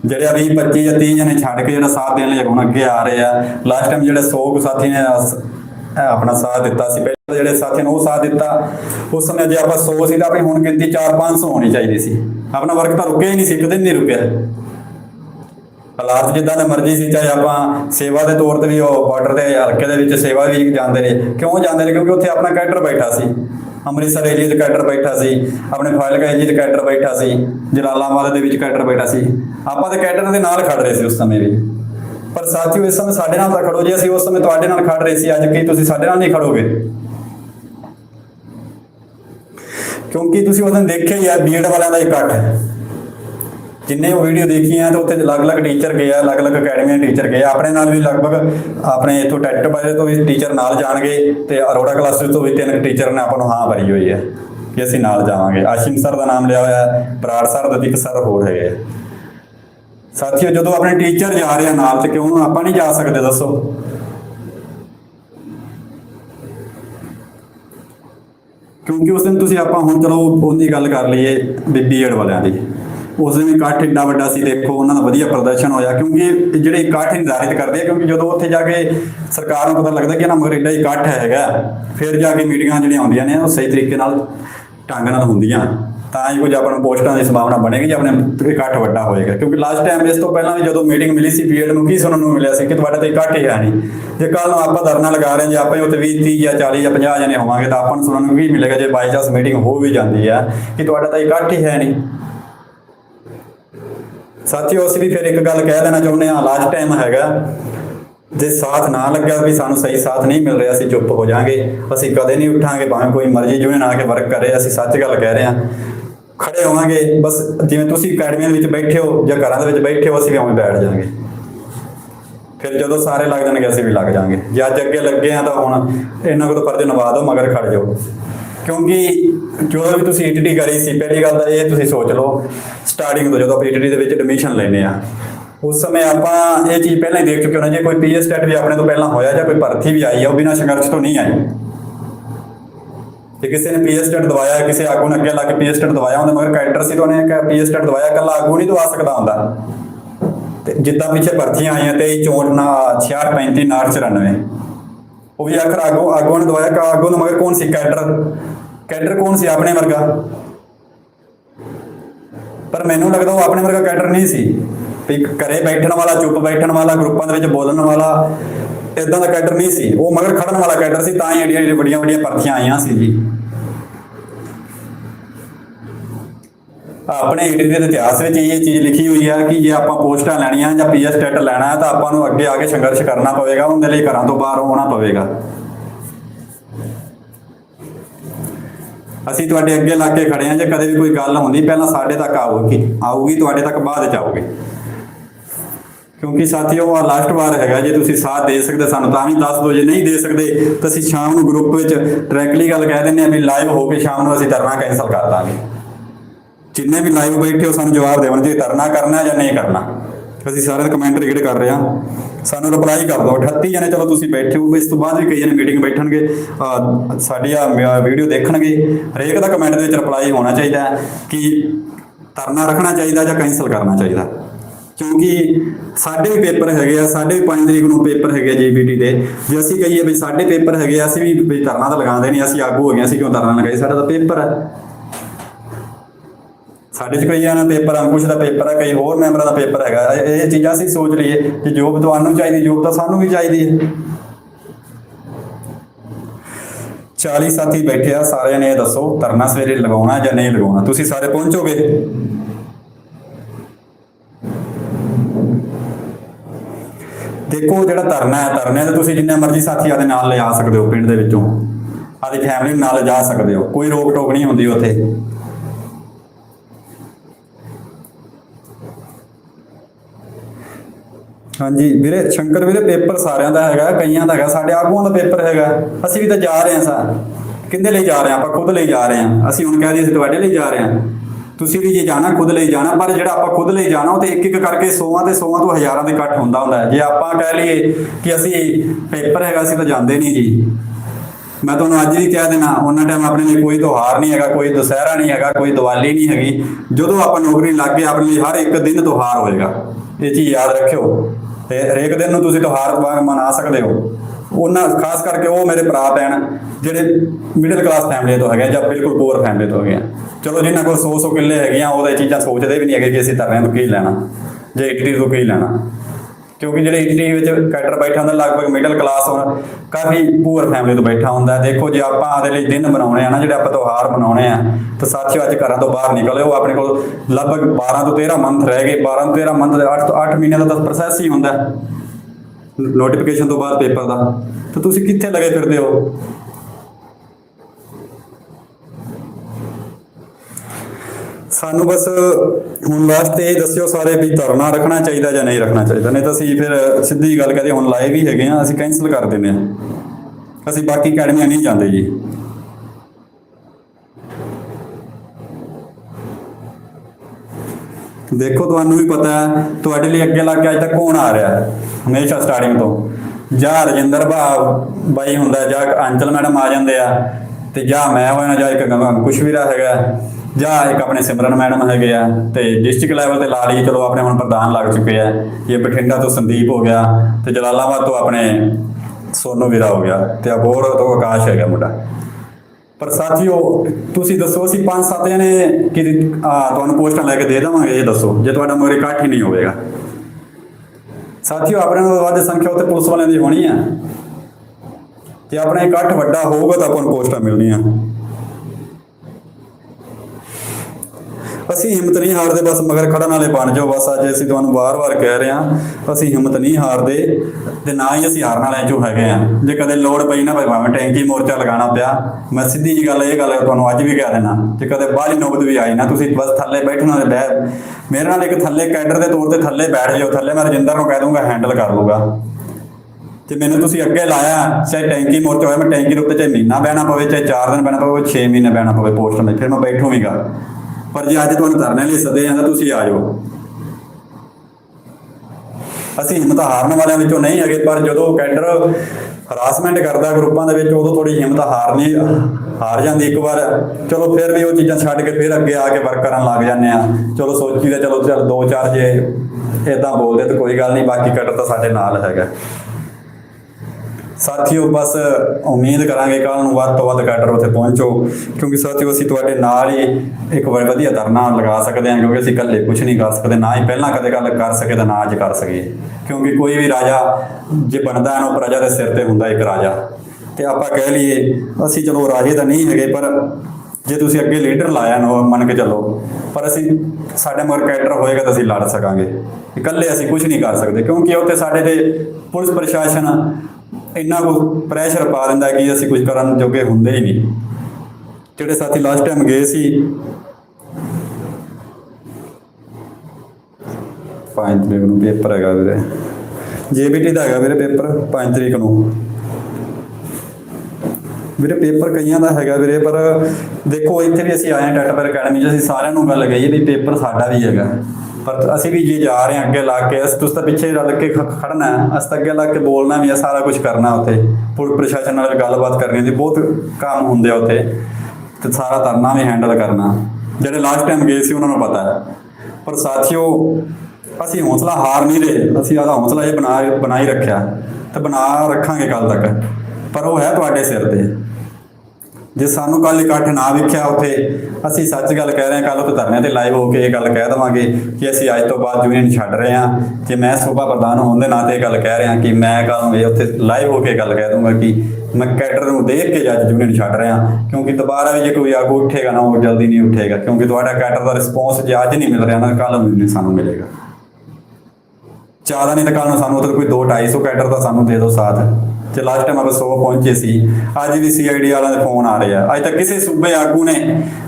ਜਿਹੜੇ ਆ 20 25 ਜਾਂ 30 ਜਣੇ ਛੱਡ ਕੇ ਜਿਹੜਾ ਸਾਥ ਦੇਣ ਲਈ ਹੁਣ ਅੱਗੇ ਆ ਰਹੇ ਆ ਲਾਸਟ ਟਾਈਮ ਜਿਹੜੇ 100 ਕੁ ਸਾਥੀ ਨੇ ਆਪਣਾ ਸਾਥ ਦਿੱਤਾ ਸੀ। ਪਹਿਲਾਂ ਜਿਹੜੇ ਸਾਥੀ ਨੇ ਉਹ ਸਾਥ ਦਿੱਤਾ। ਉਸ ਸਮੇਂ ਜੇ ਆਪਾਂ 100 ਸੀ ਤਾਂ ਆਪਣੀ ਹੁਣ ਗਿਣਤੀ 4-500 ਹੋਣੀ ਚਾਹੀਦੀ ਸੀ। ਆਪਣਾ ਵਰਕ ਤਾਂ ਰੁਕਿਆ ਹੀ ਨਹੀਂ ਸੀ, ਇੱਕ ਨਹੀਂ ਰੁਕਿਆ। ਹਾਲਾਤ ਜਿੱਦਾਂ ਦੇ ਮਰਜ਼ੀ ਸੀ, ਚਾਹੇ ਆਪਾਂ ਸੇਵਾ ਦੇ ਤੌਰ ਤੇ ਵੀ ਉਹ ਬਾਰਡਰ ਦੇ ਹਲਕੇ ਦੇ ਵਿੱਚ ਸੇਵਾ ਵੀ ਜਾਂਦੇ ਨੇ ਕਿਉਂ ਜਾਂਦੇ ਨੇ ਕਿਉਂਕਿ ਉੱਥੇ ਆਪਣਾ ਕੈਡਰ ਬੈਠਾ ਸੀ। ਅੰਮ੍ਰਿਤਸਰ ਏਰੀਏ ਦੇ ਕੈਡਰ ਬੈਠਾ ਸੀ। ਆਪਣੇ ਫਾਜ਼ਿਲਕਾ ਏਰੀਏ ਦੇ ਕੈਡਰ ਬੈਠਾ ਸੀ। ਜਲਾਲਾਬਾਦ ਦੇ ਵਿੱਚ ਕੈਡਰ ਬੈਠਾ ਸੀ। ਆਪਾਂ ਤੇ ਕੈਡਰ ਦੇ ਨਾਲ ਖੜ ਰਹੇ ਸੀ ਉਸ ਸਮੇਂ ਵੀ। ਪਰ ਸਾਥੀਓ, ਇਸ ਸਮੇਂ ਸਾਡੇ ਨਾਲ ਤਾਂ ਖੜੋ ਜੇ, ਅਸੀਂ ਉਸ ਸਮੇਂ ਤੁਹਾਡੇ ਨਾਲ ਖੜ ਰਹੇ ਸੀ, ਅੱਜ ਕੀ ਤੁਸੀਂ ਸਾਡੇ ਨਾਲ ਨਹੀਂ ਖੜੋਗੇ? ਕਿਉਂਕਿ ਤੁਸੀਂ ਉਸ ਦੇਖਿਆ ਹੀ ਆ ਬੀਐਡ ਵਾਲਿਆਂ ਦਾ ਇਕੱਠ ਜਿੰਨੇ ਉਹ ਵੀਡੀਓ ਦੇਖੀਆਂ ਤਾਂ ਉੱਥੇ ਅਲੱਗ-ਅਲੱਗ ਟੀਚਰ ਗਏ ਆ, ਅਲੱਗ-ਅਲੱਗ ਅਕੈਡਮੀ ਦੇ ਟੀਚਰ ਗਏ ਆਪਣੇ ਨਾਲ ਵੀ ਲਗਭਗ ਆਪਣੇ ਇਥੋਂ ਟੈਟ ਬਾਰੇ ਤੋਂ ਵੀ ਟੀਚਰ ਨਾਲ ਜਾਣਗੇ ਤੇ ਅਰੋੜਾ ਕਲਾਸਿਸ ਤੋਂ ਵੀ ਤਿੰਨ ਟੀਚਰ ਨੇ ਆਪਾਂ ਨੂੰ ਹਾਂ ਭਰੀ ਹੋਈ ਹੈ ਕਿ ਅਸੀਂ ਨਾਲ ਜਾਵਾਂਗੇ। ਆਸ਼ਿਮ ਸਰ ਦਾ ਨਾਮ ਲਿਆ ਹੋਇਆ ਬਰਾੜ ਸਰ ਦਦੀਪ ਸਰ ਹੋਰ ਹੈਗੇ ਆ। ਸਾਥੀਓ, ਜਦੋਂ ਆਪਣੇ ਟੀਚਰ ਜਾ ਰਹੇ ਆ ਨਾਲ ਤੇ ਕਿਉਂ ਆਪਾਂ ਨਹੀਂ ਜਾ ਸਕਦੇ, ਦੱਸੋ। ਕਿਉਂਕਿ ਉਸ ਦਿਨ ਤੁਸੀਂ ਆਪਾਂ ਹੁਣ ਚਲੋ ਉਹਦੀ ਗੱਲ ਕਰ ਲਈਏ ਬੀਬੀਐਡ ਵਾਲਿਆਂ ਦੀ। ਉਸ ਦਿਨ ਇਕੱਠ ਇੰਨਾ ਵੱਡਾ ਸੀ, ਦੇਖੋ, ਉਹਨਾਂ ਦਾ ਵਧੀਆ ਪ੍ਰਦਰਸ਼ਨ ਹੋਇਆ। ਕਿਉਂਕਿ ਜਿਹੜੇ ਇਕੱਠ ਨਿਰਧਾਰਿਤ ਕਰਦੇ ਆ, ਕਿਉਂਕਿ ਜਦੋਂ ਉੱਥੇ ਜਾ ਕੇ ਸਰਕਾਰ ਨੂੰ ਪਤਾ ਲੱਗਦਾ ਕਿ ਇਹਨਾਂ ਮਗਰ ਏਡਾ ਇਕੱਠ ਹੈਗਾ, ਫਿਰ ਜਾ ਕੇ ਮੀਟਿੰਗਾਂ ਜਿਹੜੀਆਂ ਆਉਂਦੀਆਂ ਨੇ, ਉਹ ਸਹੀ ਤਰੀਕੇ ਨਾਲ, ਢੰਗ ਨਾਲ ਹੁੰਦੀਆਂ। ਤਾਂ ਹੀ ਕੁਝ ਆਪਾਂ ਨੂੰ ਪੋਸਟਾਂ ਦੀ ਸੰਭਾਵਨਾ ਬਣੇਗੀ ਜੇ ਆਪਣੇ ਇਕੱਠ ਵੱਡਾ ਹੋਏਗਾ। ਕਿਉਂਕਿ ਲਾਸਟ ਟਾਈਮ ਇਸ ਤੋਂ ਪਹਿਲਾਂ ਵੀ ਜਦੋਂ ਮੀਟਿੰਗ ਮਿਲੀ ਸੀ ਬੀਐਡ ਨੂੰ ਕੀ ਸੁਣਨ ਨੂੰ ਮਿਲਿਆ ਸੀ ਕਿ ਤੁਹਾਡਾ ਤਾਂ ਇਕੱਠ ਹੀ ਹੈ ਨਹੀਂ। ਜੇ ਕੱਲ ਨੂੰ ਆਪਾਂ ਧਰਨਾ ਲਗਾ ਰਹੇ ਜੇ ਆਪਾਂ ਉੱਥੇ 20 30 ਜਾਂ 40 ਜਾਂ 50 ਜਣੇ ਹੋਵਾਂਗੇ, ਤਾਂ ਆਪਾਂ ਨੂੰ ਸੁਣਨ ਨੂੰ ਕੀ ਮਿਲੇਗਾ ਜੇ ਬਾਈ ਚਾਂਸ ਮੀਟਿੰਗ ਹੋ ਵੀ ਜਾਂਦੀ ਹੈ ਕਿ ਤੁਹਾਡਾ ਤਾਂ ਇਕੱਠ ਹੀ ਹੈ ਨਹੀਂ। ਸਾਥੀਓ ਅਸੀਂ ਵੀ ਫਿਰ ਇੱਕ ਗੱਲ ਕਹਿ ਦੇਣਾ ਚਾਹੁੰਦੇ ਹਾਂ ਲਾਸਟ ਟਾਈਮ ਹੈਗਾ। ਜੇ ਸਾਥ ਨਾ ਲੱਗਿਆ ਵੀ ਸਾਨੂੰ ਸਹੀ ਸਾਥ ਨਹੀਂ ਮਿਲ ਰਿਹਾ, ਅਸੀਂ ਚੁੱਪ ਹੋ ਜਾਾਂਗੇ। ਅਸੀਂ ਕਦੇ ਨਹੀਂ ਉੱਠਾਂਗੇ, ਭਾਵੇਂ ਕੋਈ ਮਰਜ਼ੀ ਯੂਨੀਅਨ ਨਾ ਕੇ ਵਰਕ ਕਰੇ, ਅਸੀਂ ਸੱਚ ਗੱਲ ਕਹਿ ਰਹੇ ਹਾਂ। ਖੜੇ ਹੋਵਾਂਗੇ, ਬਸ ਜਿਵੇਂ ਤੁਸੀਂ ਅਕੈਡਮੀਆਂ ਦੇ ਵਿੱਚ ਬੈਠੇ ਹੋ ਜਾਂ ਘਰਾਂ ਦੇ ਵਿੱਚ ਬੈਠੇ ਹੋ, ਅਸੀਂ ਵੀ ਉਵੇਂ ਬੈਠ ਜਾਾਂਗੇ ਫਿਰ ਜਦੋਂ ਸਾਰੇ ਲੱਗ ਜਾਣਗੇ, ਅਸੀਂ ਵੀ ਲੱਗ ਜਾਾਂਗੇ ਜੇ ਅੱਜ ਅੱਗੇ ਲੱਗੇ ਆ ਤਾਂ ਹੁਣ ਇਹਨਾਂ ਕੋਲ ਪਰਦੇ ਨਿਭਾ ਦਿਓ, ਮਗਰ ਖੜ ਜਾਓ। ਕਿਉਂਕਿ ਜਦੋਂ ਵੀ ਤੁਸੀਂ ਈਟੀਟੀ ਕਰੀ ਸੀ, ਪਹਿਲੀ ਗੱਲ ਤਾਂ ਇਹ ਤੁਸੀਂ ਸੋਚ ਲਓ ਸਟਾਰਟਿੰਗ ਤੋਂ ਜਦੋਂ ਆਪਾਂ ਈਟੀਟੀ ਦੇ ਵਿੱਚ ਐਡਮਿਸ਼ਨ ਲੈਨੇ ਆ ਉਸ ਸਮੇਂ ਆਪਾਂ ਇਹ ਚੀਜ਼ ਪਹਿਲਾਂ ਹੀ ਦੇਖ ਚੁੱਕੇ ਹੋਣਾ, ਜੇ ਕੋਈ ਪੀਐਸ ਸਟੈਟ ਵੀ ਆਪਣੇ ਤੋਂ ਪਹਿਲਾਂ ਹੋਇਆ ਜਾਂ ਕੋਈ ਭਰਤੀ ਵੀ ਆਈ ਆ, ਉਹ ਬਿਨਾਂ ਸੰਘਰਸ਼ ਤੋਂ ਨਹੀਂ ਆਈ। ਜੇ ਕਿਸੇ ਨੇ ਪੀਐਸ ਸਟੈਟ ਦਵਾਇਆ, ਕਿਸੇ ਆਗੂ ਨੇ ਅੱਗੇ ਲਾ ਕੇ ਪੀਐਸ ਸਟੈਟ ਦਵਾਇਆ, ਉਹਦੇ ਮਗਰ ਕੈਰੈਕਟਰ ਸੀ ਤਾਂ ਉਹਨੇ ਕਿ ਪੀਐਸ ਸਟੈਟ ਦਵਾਇਆ ਕੱਲਾ ਆਗੂ ਨਹੀਂ ਦਵਾ ਸਕਦਾ ਹੁੰਦਾ। ਤੇ ਜਿੱਦਾਂ ਪਿੱਛੇ ਭਰਤੀਆਂ ਆਈਆਂ ਤੇ 64 ਨਾ 66 35 94 ਉਹ ਵੀ ਆਖਰ ਆਗੂ ਆਗੂ ਨੇ ਦਵਾਇਆ, ਕਿ ਆਗੂ ਦੇ ਮਗਰ ਕੌਣ ਸੀ? ਕੈਰੈਕਟਰ ਕੈਡਰ ਕੌਣ ਸੀ ਆਪਣੇ ਵਰਗਾ? ਪਰ ਮੈਨੂੰ ਲੱਗਦਾ ਉਹ ਆਪਣੇ ਵਰਗਾ ਕੈਡਰ ਨਹੀਂ ਸੀ। ਵੀ ਘਰੇ ਬੈਠਣ ਵਾਲਾ, ਚੁੱਪ ਬੈਠਣ ਵਾਲਾ, ਗਰੁੱਪਾਂ ਦੇ ਵਿੱਚ ਬੋਲਣ ਵਾਲਾ ਇਦਾਂ ਦਾ ਕੈਡਰ ਨਹੀਂ ਸੀ। ਉਹ ਮਗਰ ਖੜਨ ਵਾਲਾ ਕੈਡਰ ਸੀ, ਤਾਂ ਹੀ ਏਡੀਆਂ ਏਡੀਆਂ ਵੱਡੀਆਂ ਵੱਡੀਆਂ ਪਰਚੀਆਂ ਆਈਆਂ ਸੀ ਜੀ। ਆਪਣੇ ਇੰਡੀਆ ਦੇ ਇਤਿਹਾਸ ਵਿੱਚ ਇਹ ਚੀਜ਼ ਲਿਖੀ ਹੋਈ ਹੈ ਕਿ ਜੇ ਆਪਾਂ ਪੋਸਟਾਂ ਲੈਣੀਆਂ ਜਾਂ ਪੀਐਸ ਸਟੇਟ ਲੈਣਾ ਹੈ, ਤਾਂ ਆਪਾਂ ਨੂੰ ਅੱਗੇ ਆ ਕੇ ਸੰਘਰਸ਼ ਕਰਨਾ ਪਵੇਗਾ, ਉਹਦੇ ਲਈ ਘਰਾਂ ਤੋਂ ਬਾਹਰ ਹੋਣਾ ਪਵੇਗਾ। ਅਸੀਂ ਤੁਹਾਡੇ ਅੱਗੇ ਲਾ ਕੇ ਖੜੇ ਹਾਂ, ਜੇ ਕਦੇ ਵੀ ਕੋਈ ਗੱਲ ਹੁੰਦੀ, ਪਹਿਲਾਂ ਸਾਡੇ ਤੱਕ ਆਊਗੀ। ਆਊਗੀ, ਤੁਹਾਡੇ ਤੱਕ ਬਾਅਦ ਚ ਆਊਗੀ। ਕਿਉਂਕਿ ਸਾਥੀਓ ਆ ਲਾਸਟ ਵਾਰ ਹੈਗਾ, ਜੇ ਤੁਸੀਂ ਸਾਥ ਦੇ ਸਕਦੇ, ਸਾਨੂੰ ਤਾਂ ਵੀ ਦੱਸ ਦਿਓ ਜੇ ਨਹੀਂ ਦੇ ਸਕਦੇ, ਤਾਂ ਅਸੀਂ ਸ਼ਾਮ ਨੂੰ ਗਰੁੱਪ ਵਿੱਚ ਡਾਇਰੈਕਟਲੀ ਗੱਲ ਕਹਿ ਦਿੰਦੇ ਆ ਵੀ ਲਾਈਵ ਹੋ ਕੇ ਸ਼ਾਮ ਨੂੰ ਅਸੀਂ ਧਰਨਾ ਕੈਨਸਲ ਕਰ ਦਾਂਗੇ। ਜਿੰਨੇ ਵੀ ਲਾਈਵ ਬੈਠੇ ਹੋ, ਸਾਨੂੰ ਜਵਾਬ ਦੇਵਣ ਜੇ, ਧਰਨਾ ਕਰਨਾ ਜਾਂ ਨਹੀਂ ਕਰਨਾ। ਅਸੀਂ ਸਾਰੇ ਕਮੈਂਟ ਰੀਡ ਕਰ ਰਹੇ ਹਾਂ। ਸਾਨੂੰ ਰਿਪਲਾਈ ਕਰ ਦਿਓ। 38 ਜਣੇ, ਚਲੋ ਤੁਸੀਂ ਬੈਠੇ ਹੋ ਇਸ ਤੋਂ ਬਾਅਦ ਵੀ ਕਈ ਜਣੇ ਮੀਟਿੰਗ ਬੈਠਣਗੇ। ਸਾਡੀ ਆ ਵੀਡੀਓ ਦੇਖਣਗੇ। ਹਰੇਕ ਦਾ ਕਮੈਂਟ ਦੇ ਵਿੱਚ ਰਿਪਲਾਈ ਹੋਣਾ ਚਾਹੀਦਾ ਕਿ ਧਰਨਾ ਰੱਖਣਾ ਚਾਹੀਦਾ ਜਾਂ ਕੈਨਸਲ ਕਰਨਾ ਚਾਹੀਦਾ। ਕਿਉਂਕਿ ਸਾਡੇ ਵੀ ਪੇਪਰ ਹੈਗੇ ਆ, ਸਾਡੇ ਵੀ 5 ਤਰੀਕ ਨੂੰ ਪੇਪਰ ਹੈਗੇ ਜੀਬੀਟੀ ਦੇ। ਜੇ ਅਸੀਂ ਕਹੀਏ ਵੀ ਸਾਡੇ ਪੇਪਰ ਹੈਗੇ ਆ, ਅਸੀਂ ਵੀ ਵੀ ਧਰਨਾ ਤਾਂ ਲਗਾਉਂਦੇ ਨਹੀਂ, ਅਸੀਂ ਆਗੂ ਹੋ ਗਏ ਅਸੀਂ ਕਿਉਂ ਧਰਨਾ ਲਗਾਈ ਸਾਡਾ ਤਾਂ ਪੇਪਰ ਹੈ ਸਾਡੇ ਚ ਕਈਆਂ ਦਾ ਪੇਪਰ ਅੰਕੁਸ਼ ਦਾ ਪੇਪਰ ਹੈ ਕਈ ਹੋਰ ਮੈਂਬਰਾਂ ਦਾ ਪੇਪਰ ਹੈਗਾ ਇਹ ਚੀਜ਼ਾਂ ਅਸੀਂ ਸੋਚ ਲਈਏ ਕਿ ਜੋਬ ਤੁਹਾਨੂੰ ਚਾਹੀਦੀ ਜੋਬ ਤਾਂ ਸਾਨੂੰ ਵੀ ਚਾਹੀਦੀ ਹੈ। 40 ਸਾਥੀ ਬੈਠੇ ਆ, ਸਾਰਿਆਂ ਨੇ ਇਹ ਦੱਸੋ, ਧਰਨਾ ਸਵੇਰੇ ਲਗਾਉਣਾ ਜਾਂ ਨਹੀਂ ਲਗਾਉਣਾ? ਤੁਸੀਂ ਸਾਰੇ ਪਹੁੰਚੋਗੇ? ਦੇਖੋ ਜਿਹੜਾ ਧਰਨਾ ਹੈ, ਧਰਨੇ ਤੇ ਤੁਸੀਂ ਜਿੰਨੇ ਮਰਜ਼ੀ ਸਾਥੀ ਆਦੇ ਨਾਲ ਲਿਆ ਸਕਦੇ ਹੋ ਪਿੰਡ ਦੇ ਵਿੱਚੋਂ। ਆਦੀ ਫੈਮਿਲੀ ਨਾਲ ਜਾ ਸਕਦੇ ਹੋ। ਕੋਈ ਰੋਕ ਟੋਕ ਨਹੀਂ ਹੁੰਦੀ ਉੱਥੇ। ਹਾਂਜੀ, ਵੀਰੇ, ਸ਼ੰਕਰ ਵੀਰੇ, ਪੇਪਰ ਸਾਰਿਆਂ ਦਾ ਹੈਗਾ, ਕਈਆਂ ਦਾ ਹੈਗਾ, ਸਾਡੇ ਆਗੂਆਂ ਦਾ ਪੇਪਰ ਹੈਗਾ। ਅਸੀਂ ਵੀ ਤਾਂ ਜਾ ਰਹੇ ਹਾਂ ਸਰ ਕਿੰਦੇ ਲਈ ਜਾ ਰਹੇ ਹਾਂ? ਆਪਾਂ ਖੁਦ ਲਈ ਜਾ ਰਹੇ ਹਾਂ। ਅਸੀਂ ਹੁਣ ਕਹਿ ਦਈਏ ਅਸੀਂ ਤੁਹਾਡੇ ਲਈ ਜਾ ਰਹੇ ਹਾਂ। ਤੁਸੀਂ ਵੀ ਜੇ ਜਾਣਾ ਖੁਦ ਲਈ ਜਾਣਾ, ਪਰ ਜਿਹੜਾ ਆਪਾਂ ਖੁਦ ਲਈ ਜਾਣਾ, ਉਹ ਤੇ ਇੱਕ ਇੱਕ ਕਰਕੇ ਸੌਆਂ ਤੇ ਸੌਆਂ ਤੋਂ ਹਜ਼ਾਰਾਂ ਦੇ ਇਕੱਠ ਹੁੰਦਾ ਹੁੰਦਾ ਜੇ ਆਪਾਂ ਕਹਿ ਲਈਏ ਕਿ ਅਸੀਂ ਪੇਪਰ ਹੈਗਾ, ਅਸੀਂ ਤਾਂ ਜਾਂਦੇ ਨਹੀਂ ਜੀ। ਮੈਂ ਤੁਹਾਨੂੰ ਅੱਜ ਵੀ ਕਹਿ ਦੇਣਾ ਉਹਨਾਂ ਟਾਈਮ ਆਪਣੇ ਲਈ ਕੋਈ ਤਿਉਹਾਰ ਨਹੀਂ ਹੈਗਾ, ਕੋਈ ਦੁਸਹਿਰਾ ਨਹੀਂ ਹੈਗਾ, ਕੋਈ ਦੀਵਾਲੀ ਨਹੀਂ ਹੈਗੀ। ਜਦੋਂ ਆਪਾਂ ਨੌਕਰੀ ਲੱਗ ਗਏ, ਆਪਣੇ ਲਈ ਹਰ ਇੱਕ ਦਿਨ ਤਿਉਹਾਰ ਹੋਏਗਾ। ਇਹ ਚੀਜ਼ ਯਾਦ ਰੱਖਿਓ। ਤੇ ਹਰੇਕ ਦਿਨ ਨੂੰ ਤੁਸੀਂ ਤਿਉਹਾਰ ਮਨਾ ਸਕਦੇ ਹੋ। ਉਹਨਾਂ ਖਾਸ ਕਰਕੇ ਉਹ ਮੇਰੇ ਭਰਾ ਭੈਣ ਜਿਹੜੇ ਮਿਡਲ ਕਲਾਸ ਫੈਮਿਲੀ ਤੋਂ ਹੈਗੇ ਆ ਜਾਂ ਬਿਲਕੁਲ ਪੂਰ ਫੈਮਿਲੀ ਤੋਂ ਹੈਗੇ ਆ। ਚਲੋ ਜਿਨ੍ਹਾਂ ਕੋਲ 100 100 ਕਿੱਲੇ ਹੈਗੇ ਆ ਉਹਦੇ ਚੀਜ਼ਾਂ ਸੋਚਦੇ ਵੀ ਨਹੀਂ ਹੈਗੇ ਕਿ ਅਸੀਂ ਧਰਨੇ ਤੋਂ ਕੀ ਲੈਣਾ, ਜੇ ਇਟਲੀ ਤੋਂ ਕੀ ਲੈਣਾ। ਕਿਉਂਕਿ ਜਿਹੜੇ ਇਟਲੀ ਵਿੱਚ ਕੈਟਰ ਬੈਠਾ ਹੁੰਦਾ, ਲਗਭਗ ਮਿਡਲ ਕਲਾਸ ਹੋਣ ਕਾਫੀ ਪੂਰ ਫੈਮਿਲੀ ਤੋਂ ਬੈਠਾ ਹੁੰਦਾ। ਦੇਖੋ ਜੇ ਆਪਾਂ ਆਦੇ ਲਈ ਦਿਨ ਬਣਾਉਣੇ ਆ ਨਾ, ਜਿਹੜੇ ਆਪਾਂ ਤਿਉਹਾਰ ਬਣਾਉਣੇ ਆ, ਤਾਂ ਸਾਥੀਓ ਅੱਜ ਘਰਾਂ ਤੋਂ ਬਾਹਰ ਨਿਕਲੇ, ਉਹ ਆਪਣੇ ਕੋਲ ਲਗਭਗ 12 ਤੋਂ 13 ਮੰਥ ਰਹਿ ਗਏ। 12 ਤੋਂ 13 ਮੰਥ ਦੇ 8 ਤੋਂ 8 ਮਹੀਨੇ ਦਾ ਤਾਂ ਪ੍ਰੋਸੈਸ ਹੀ ਹੁੰਦਾ। ਨੋਟੀਫਿਕੇਸ਼ਨ ਤੋਂ ਬਾਅਦ ਪੇਪਰ ਦਾ। ਤਾਂ ਤੁਸੀਂ ਕਿੱਥੇ ਲੱਗੇ ਫਿਰਦੇ ਹੋ? ਸਾਨੂੰ ਬਸ ਹੁਣ ਵਾਸਤੇ ਇਹ ਦੱਸਿਓ ਸਾਰੇ ਵੀ ਧਰਨਾ ਰੱਖਣਾ ਚਾਹੀਦਾ ਜਾਂ ਨਹੀਂ ਰੱਖਣਾ ਚਾਹੀਦਾ। ਨਹੀਂ ਤਾਂ ਅਸੀਂ ਫਿਰ ਸਿੱਧੀ ਗੱਲ ਕਹਦੇ ਹੁਣ ਲਾਏ ਵੀ ਹੈਗੇ ਆ, ਅਸੀਂ ਕੈਨਸਲ ਕਰ ਦਿੰਦੇ ਆ। ਅਸੀਂ ਬਾਕੀ ਅਕੈਡਮੀਆਂ ਨਹੀਂ ਜਾਂਦੇ ਜੀ। ਦੇਖੋ ਤੁਹਾਨੂੰ ਵੀ ਪਤਾ ਹੈ, ਤੁਹਾਡੇ ਲਈ ਅੱਗੇ ਲੱਗ ਕੇ ਅੱਜ ਤੱਕ ਕੌਣ ਆ ਰਿਹਾ ਹੈ? ਹਮੇਸ਼ਾ ਸਟਾਰਟਿੰਗ ਤੋਂ। ਜਾਂ ਰਜਿੰਦਰ ਭਾਵ ਬਾਈ ਹੁੰਦਾ, ਜਾਂ ਅੰਚਲ ਮੈਡਮ ਆ ਜਾਂਦੇ ਆ, ਤੇ ਜਾਂ ਮੈਂ ਹੋਇਆ ਜਾਂ ਇੱਕ ਕੁਸ਼ ਵੀਰਾ ਹੈਗਾ, ਜਾਂ ਇੱਕ ਆਪਣੇ ਸਿਮਰਨ ਮੈਡਮ ਹੈਗੇ ਆ, ਤੇ ਡਿਸਟ੍ਰਿਕਟ ਲੈਵਲ ਤੇ ਲਾ ਲਈ ਚਲੋ ਆਪਣੇ ਹੁਣ ਪ੍ਰਧਾਨ ਲੱਗ ਚੁੱਕੇ ਆ। ਇਹ ਬਠਿੰਡਾ ਤੋਂ ਸੰਦੀਪ ਹੋ ਗਿਆ, ਤੇ ਜਲਾਲਾਬਾਦ ਤੋਂ ਆਪਣੇ ਸੋਨੂ ਵੀਰਾ ਹੋ ਗਿਆ, ਤੇ ਅਬੋਰ ਤੋਂ ਆਕਾਸ਼ ਹੈਗਾ ਮੁੰਡਾ। ਪਰ ਸਾਥੀਓ, ਤੁਸੀਂ ਦੱਸੋ, ਅਸੀਂ ਪੰਜ ਸੱਤ ਜਣੇ ਕਿ ਤੁਹਾਨੂੰ ਪੋਸਟਾਂ ਲੈ ਕੇ ਦੇ ਦੇਵਾਂਗੇ, ਇਹ ਦੱਸੋ, ਜੇ ਤੁਹਾਡਾ ਮੋਰੇ ਇਕੱਠ ਹੀ ਨਹੀਂ ਹੋਵੇਗਾ। ਸਾਥੀਓ, ਆਪਣੇ ਨਾਲੋਂ ਵੱਧ ਸੰਖਿਆ ਉੱਤੇ ਪੁਲਿਸ ਵਾਲਿਆਂ ਦੀ ਹੋਣੀ ਆ। ਜੇ ਆਪਣੇ ਇਕੱਠ ਵੱਡਾ ਹੋਊਗਾ, ਤਾਂ ਆਪਾਂ ਨੂੰ ਪੋਸਟਾਂ ਮਿਲਣੀਆਂ। ਅਸੀਂ ਹਿੰਮਤ ਨਹੀਂ ਹਾਰਦੇ, ਬਸ ਮਗਰ ਖੜਨ ਵਾਲੇ ਬਣ ਜਾਓ। ਬਸ ਅੱਜ ਅਸੀਂ ਤੁਹਾਨੂੰ ਵਾਰ-ਵਾਰ ਕਹਿ ਰਹੇ ਹਾਂ, ਅਸੀਂ ਹਿੰਮਤ ਨਹੀਂ ਹਾਰਦੇ ਤੇ ਨਾ ਹੀ ਅਸੀਂ ਹਾਰਨ ਵਾਲਿਆਂ ਚੋਂ ਹੈਗੇ ਆ ਜੇ ਕਦੇ ਲੋੜ ਪਈ ਨਾ ਭਾਵੇਂ ਟੈਂਕੀ ਮੋਰਚਾ ਲਗਾਉਣਾ ਪਿਆ, ਮੈਂ ਸਿੱਧੀ ਜੀ ਗੱਲ, ਇਹ ਗੱਲ ਤੁਹਾਨੂੰ ਅੱਜ ਵੀ ਕਹਿ ਦੇਣਾ ਜੇ ਕਦੇ ਬਾਹਲੀ ਨੌਬਤ ਵੀ ਆਈ ਨਾ, ਤੁਸੀਂ ਬਸ ਥੱਲੇ ਬੈਠਣਾ ਤੇ ਬਹਿ, ਮੇਰੇ ਨਾਲ ਇੱਕ ਥੱਲੇ ਕੈਡਰ ਦੇ ਤੌਰ ਤੇ ਥੱਲੇ ਬੈਠ ਜਾਓ, ਥੱਲੇ ਮੈਂ ਰਜਿੰਦਰ ਨੂੰ ਕਹਿ ਦੂੰਗਾ, ਹੈਂਡਲ ਕਰ ਲੂਗਾ ਤੇ ਮੈਨੂੰ ਤੁਸੀਂ ਅੱਗੇ ਲਾਇਆ, ਚਾਹੇ ਟੈਂਕੀ ਮੋਰਚਾ ਹੋਇਆ ਮੈਂ ਟੈਂਕੀ ਦੇ ਉੱਤੇ ਚਾਹੇ ਮਹੀਨਾ ਬਹਿਣਾ ਪਵੇ, ਚਾਹੇ 4 ਦਿਨ ਬਹਿਣਾ ਪਵੇ 6 ਮਹੀਨੇ ਬਹਿਣਾ ਪਵੇ ਪੋਸਟ ਵਿੱਚ ਫਿਰ ਮੈਂ ਬੈਠੂਗਾ। ਪਰ ਜੇ ਅੱਜ ਤੁਹਾਨੂੰ ਧਰਨੇ ਲਈ ਸੱਦੇ ਜਾਂਦਾ ਤੁਸੀਂ ਆ ਜਾਓ। ਅਸੀਂ ਹਿੰਮਤ ਹਾਰਨ ਵਾਲਿਆਂ ਵਿੱਚੋਂ ਨਹੀਂ ਹੈਗੇ, ਪਰ ਜਦੋਂ ਕੈਡਰ ਹਰਾਸਮੈਂਟ ਕਰਦਾ ਗਰੁੱਪਾਂ ਦੇ ਵਿੱਚ, ਉਦੋਂ ਥੋੜੀ ਹਿੰਮਤ ਹਾਰਨੀ ਹਾਰ ਜਾਂਦੀ ਇੱਕ ਵਾਰ। ਚਲੋ ਫਿਰ ਵੀ ਉਹ ਚੀਜ਼ਾਂ ਛੱਡ ਕੇ ਫਿਰ ਅੱਗੇ ਆ ਕੇ ਵਰਕ ਕਰਨ ਲੱਗ ਜਾਂਦੇ ਆ। ਚਲੋ ਸੋਚੀਦਾ ਚਲੋ ਚਲ ਦੋ ਚਾਰ ਜੇ ਇਦਾਂ ਬੋਲਦੇ ਤਾਂ ਕੋਈ ਗੱਲ ਨਹੀਂ, ਬਾਕੀ ਕੈਡਰ ਤਾਂ ਸਾਡੇ ਨਾਲ ਹੈਗਾ। ਸਾਥੀਓ, ਬਸ ਉਮੀਦ ਕਰਾਂਗੇ ਕੱਲ ਨੂੰ ਵੱਧ ਤੋਂ ਵੱਧ ਕੈਡਰ ਉੱਥੇ ਪਹੁੰਚੋ, ਕਿਉਂਕਿ ਸਾਥੀਓ, ਅਸੀਂ ਤੁਹਾਡੇ ਨਾਲ ਹੀ ਇੱਕ ਵਾਰ ਵਧੀਆ ਧਰਨਾ ਲਗਾ ਸਕਦੇ ਹਾਂ, ਕਿਉਂਕਿ ਅਸੀਂ ਇਕੱਲੇ ਕੁਝ ਨਹੀਂ ਕਰ ਸਕਦੇ, ਨਾ ਹੀ ਪਹਿਲਾਂ ਕਦੇ ਗੱਲ ਕਰ ਸਕੇ ਤਾਂ ਨਾ ਅੱਜ ਕਰ ਸਕੀਏ। ਕਿਉਂਕਿ ਕੋਈ ਵੀ ਰਾਜਾ, ਜੇ ਬਣਦਾ ਹੈ ਨਾ, ਉਹ ਪ੍ਰਜਾ ਦੇ ਸਿਰ ਤੇ ਹੁੰਦਾ ਇੱਕ ਰਾਜਾ। ਤੇ ਆਪਾਂ ਕਹਿ ਲਈਏ, ਅਸੀਂ ਚਲੋ ਰਾਜੇ ਤਾਂ ਨਹੀਂ ਹੈਗੇ, ਪਰ ਜੇ ਤੁਸੀਂ ਅੱਗੇ ਲੀਡਰ ਲਾਇਆ ਨਾ ਮੰਨ ਕੇ ਚੱਲੋ, ਪਰ ਅਸੀਂ, ਸਾਡੇ ਮਗਰ ਕੈਡਰ ਹੋਏਗਾ ਤਾਂ ਅਸੀਂ ਲੜ ਸਕਾਂਗੇ। ਇਕੱਲੇ ਅਸੀਂ ਕੁਝ ਨਹੀਂ ਕਰ ਸਕਦੇ, ਕਿਉਂਕਿ ਉੱਥੇ ਸਾਡੇ ਤੇ ਪੁਲਿਸ ਪ੍ਰਸ਼ਾਸਨ ਇੰਨਾ ਕੁ ਪ੍ਰੈਸ਼ਰ ਪਾ ਦਿੰਦਾ ਕਿ ਅਸੀਂ ਕੁਝ ਕਰਨ ਜੋਗੇ ਹੁੰਦੇ ਹੀ ਨਹੀਂ। ਜਿਹੜੇ ਸਾਥੀ ਲਾਸਟ ਟਾਈਮ ਗਏ ਸੀ, ਪੰਜ ਤਰੀਕ ਨੂੰ ਪੇਪਰ ਹੈਗਾ ਵੀਰੇ। ਜੀਬੀਟੀ ਦਾ ਹੈਗਾ ਵੀਰੇ ਪੇਪਰ, ਪੰਜ ਤਰੀਕ ਨੂੰ। ਵੀਰੇ ਪੇਪਰ ਕਈਆਂ ਦਾ ਹੈਗਾ ਵੀਰੇ, ਪਰ ਦੇਖੋ ਇੱਥੇ ਵੀ ਅਸੀਂ ਆਏ ਹਾਂ ਅਕੈਡਮੀ 'ਚ, ਅਸੀਂ ਸਾਰਿਆਂ ਨੂੰ ਗੱਲ ਕਹੀ ਵੀ ਪੇਪਰ ਸਾਡਾ ਵੀ ਹੈਗਾ। ਪਰ ਅਸੀਂ ਵੀ ਜੇ ਜਾ ਰਹੇ ਹਾਂ ਅੱਗੇ ਲਾ ਕੇ, ਅਸੀਂ ਤੁਸੀਂ ਤਾਂ ਪਿੱਛੇ ਰਲ ਕੇ ਖ- ਖੜਨਾ ਅਸੀਂ ਤਾਂ ਅੱਗੇ ਲਾ ਕੇ ਬੋਲਣਾ ਵੀ ਹੈ, ਸਾਰਾ ਕੁਝ ਕਰਨਾ ਉੱਥੇ। ਪੁਲਿਸ ਪ੍ਰਸ਼ਾਸਨ ਨਾਲ ਗੱਲਬਾਤ ਕਰਨੀ ਹੁੰਦੀ ਬਹੁਤ ਕੰਮ ਹੁੰਦੇ ਆ ਉੱਥੇ। ਤੇ ਸਾਰਾ ਧਰਨਾ ਵੀ ਹੈਂਡਲ ਕਰਨਾ। ਜਿਹੜੇ ਲਾਸਟ ਟਾਈਮ ਗਏ ਸੀ, ਉਹਨਾਂ ਨੂੰ ਪਤਾ ਹੈ। ਪਰ ਸਾਥੀਓ, ਅਸੀਂ ਹੌਸਲਾ ਹਾਰ ਨਹੀਂ ਰਹੇ। ਅਸੀਂ ਆਦਾ ਹੌਸਲਾ ਇਹ ਬਣਾ, ਬਣਾਈ ਰੱਖਿਆ। ਤੇ ਬਣਾ ਰੱਖਾਂਗੇ ਕੱਲ ਤੱਕ। ਪਰ ਉਹ ਹੈ ਤੁਹਾਡੇ ਸਿਰ ਤੇ। ਜੇ ਸਾਨੂੰ ਕੱਲ ਇਕੱਠ ਨਾ ਵੇਖਿਆ ਉੱਥੇ, ਅਸੀਂ ਸੱਚ ਗੱਲ ਕਹਿ ਰਹੇ ਹਾਂ ਕੱਲ ਉੱਥੇ ਧਰਨੇ ਤੇ ਲਾਈਵ ਹੋ ਕੇ ਇਹ ਗੱਲ ਕਹਿ ਦਵਾਂਗੇ ਕਿ ਅਸੀਂ ਅੱਜ ਤੋਂ ਬਾਅਦ ਯੂਨੀਅਨ ਛੱਡ ਰਹੇ ਹਾਂ ਜੇ ਮੈਂ ਸੂਬਾ ਪ੍ਰਧਾਨ ਹੋਣ ਦੇ ਨਾਤੇ ਇਹ ਗੱਲ ਕਹਿ ਰਿਹਾ ਕਿ ਮੈਂ ਕੱਲ ਨੂੰ ਇਹ ਉੱਥੇ ਲਾਈਵ ਹੋ ਕੇ ਗੱਲ ਕਹਿ ਦੂੰਗਾ ਕਿ ਮੈਂ ਕੈਡਰ ਨੂੰ ਦੇਖ ਕੇ ਜੱਜ ਯੂਨੀਅਨ ਛੱਡ ਰਿਹਾ ਕਿਉਂਕਿ ਦੁਬਾਰਾ ਵੀ ਜੇ ਕੋਈ ਆਗੂ ਉੱਠੇਗਾ ਨਾ, ਉਹ ਜਲਦੀ ਨਹੀਂ ਉੱਠੇਗਾ, ਕਿਉਂਕਿ ਤੁਹਾਡਾ ਕੈਡਰ ਦਾ ਰਿਸਪੌਂਸ ਜੇ ਅੱਜ ਨਹੀਂ ਮਿਲ ਰਿਹਾ ਨਾ ਕੱਲ ਨੂੰ ਨਹੀਂ ਸਾਨੂੰ ਮਿਲੇਗਾ। ਜ਼ਿਆਦਾ ਨਹੀਂ ਤਾਂ ਕੱਲ ਨੂੰ ਸਾਨੂੰ ਉੱਥੇ ਕੋਈ 2 250 ਕੈਡਰ ਦਾ ਸਾਨੂੰ ਦੇ ਦਿਓ ਸਾਥ। ਤੇ ਲਾਸਟ ਟਾਈਮ ਆਪਾਂ 100 ਪਹੁੰਚੇ ਸੀ। ਅੱਜ ਵੀ ਸੀਆਈਡੀ ਵਾਲਿਆਂ ਦੇ ਫੋਨ ਆ ਰਹੇ ਆ। ਅੱਜ ਤੱਕ ਕਿਸੇ ਸੂਬੇ ਆਗੂ ਨੇ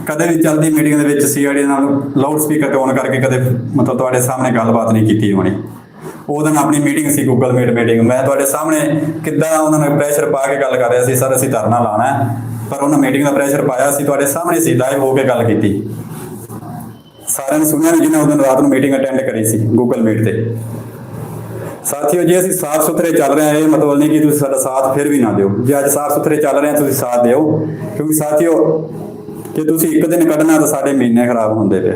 ਕਦੇ ਵੀ ਚੱਲਦੀ ਮੀਟਿੰਗ ਦੇ ਵਿੱਚ ਸੀਆਈਡੀ ਨਾਲ ਲਾਊਡ ਸਪੀਕਰ ਤੇ ਔਨ ਕਰਕੇ ਕਦੇ ਮਤਲਬ ਤੁਹਾਡੇ ਸਾਹਮਣੇ ਗੱਲਬਾਤ ਨਹੀਂ ਕੀਤੀ ਹੋਣੀ। ਉਹ ਦਿਨ ਆਪਣੀ ਮੀਟਿੰਗ ਸੀ ਗੂਗਲ ਮੀਟ ਮੀਟਿੰਗ ਮੈਂ ਤੁਹਾਡੇ ਸਾਹਮਣੇ ਕਿੱਦਾਂ ਉਹਨਾਂ ਨੇ ਪ੍ਰੈਸ਼ਰ ਪਾ ਕੇ ਗੱਲ ਕਰ ਰਿਹਾ ਸੀ ਸਰ ਅਸੀਂ ਧਰਨਾ ਲਾਣਾ ਪਰ ਉਹਨਾਂ ਮੀਟਿੰਗ ਦਾ ਪ੍ਰੈਸ਼ਰ ਪਾਇਆ ਸੀ, ਤੁਹਾਡੇ ਸਾਹਮਣੇ ਸੀ ਲਾਈਵ ਹੋ ਕੇ ਗੱਲ ਕੀਤੀ। ਸਾਰਿਆਂ ਨੇ ਸੁਣਿਆ ਨਹੀਂ ਜਿਹਨੇ ਉਹ ਦਿਨ ਰਾਤ ਨੂੰ ਮੀਟਿੰਗ ਅਟੈਂਡ ਕਰੀ ਸੀ ਗੂਗਲ ਮੀਟ ਤੇ। ਸਾਥੀਓ, ਜੇ ਅਸੀਂ ਸਾਫ਼ ਸੁਥਰੇ ਚੱਲ ਰਹੇ ਹਾਂ, ਇਹ ਮਤਲਬ ਨਹੀਂ ਕਿ ਤੁਸੀਂ ਸਾਡਾ ਸਾਥ ਫਿਰ ਵੀ ਨਾ ਦਿਓ। ਜੇ ਅੱਜ ਸਾਫ਼ ਸੁਥਰੇ ਚੱਲ ਰਹੇ ਹਾਂ, ਤੁਸੀਂ ਸਾਥ ਦਿਓ। ਕਿਉਂਕਿ ਸਾਥੀਓ, ਜੇ ਤੁਸੀਂ ਇੱਕ ਦਿਨ ਕੱਢਣਾ, ਤਾਂ ਸਾਡੇ ਮਹੀਨੇ ਖਰਾਬ ਹੁੰਦੇ ਪਏ।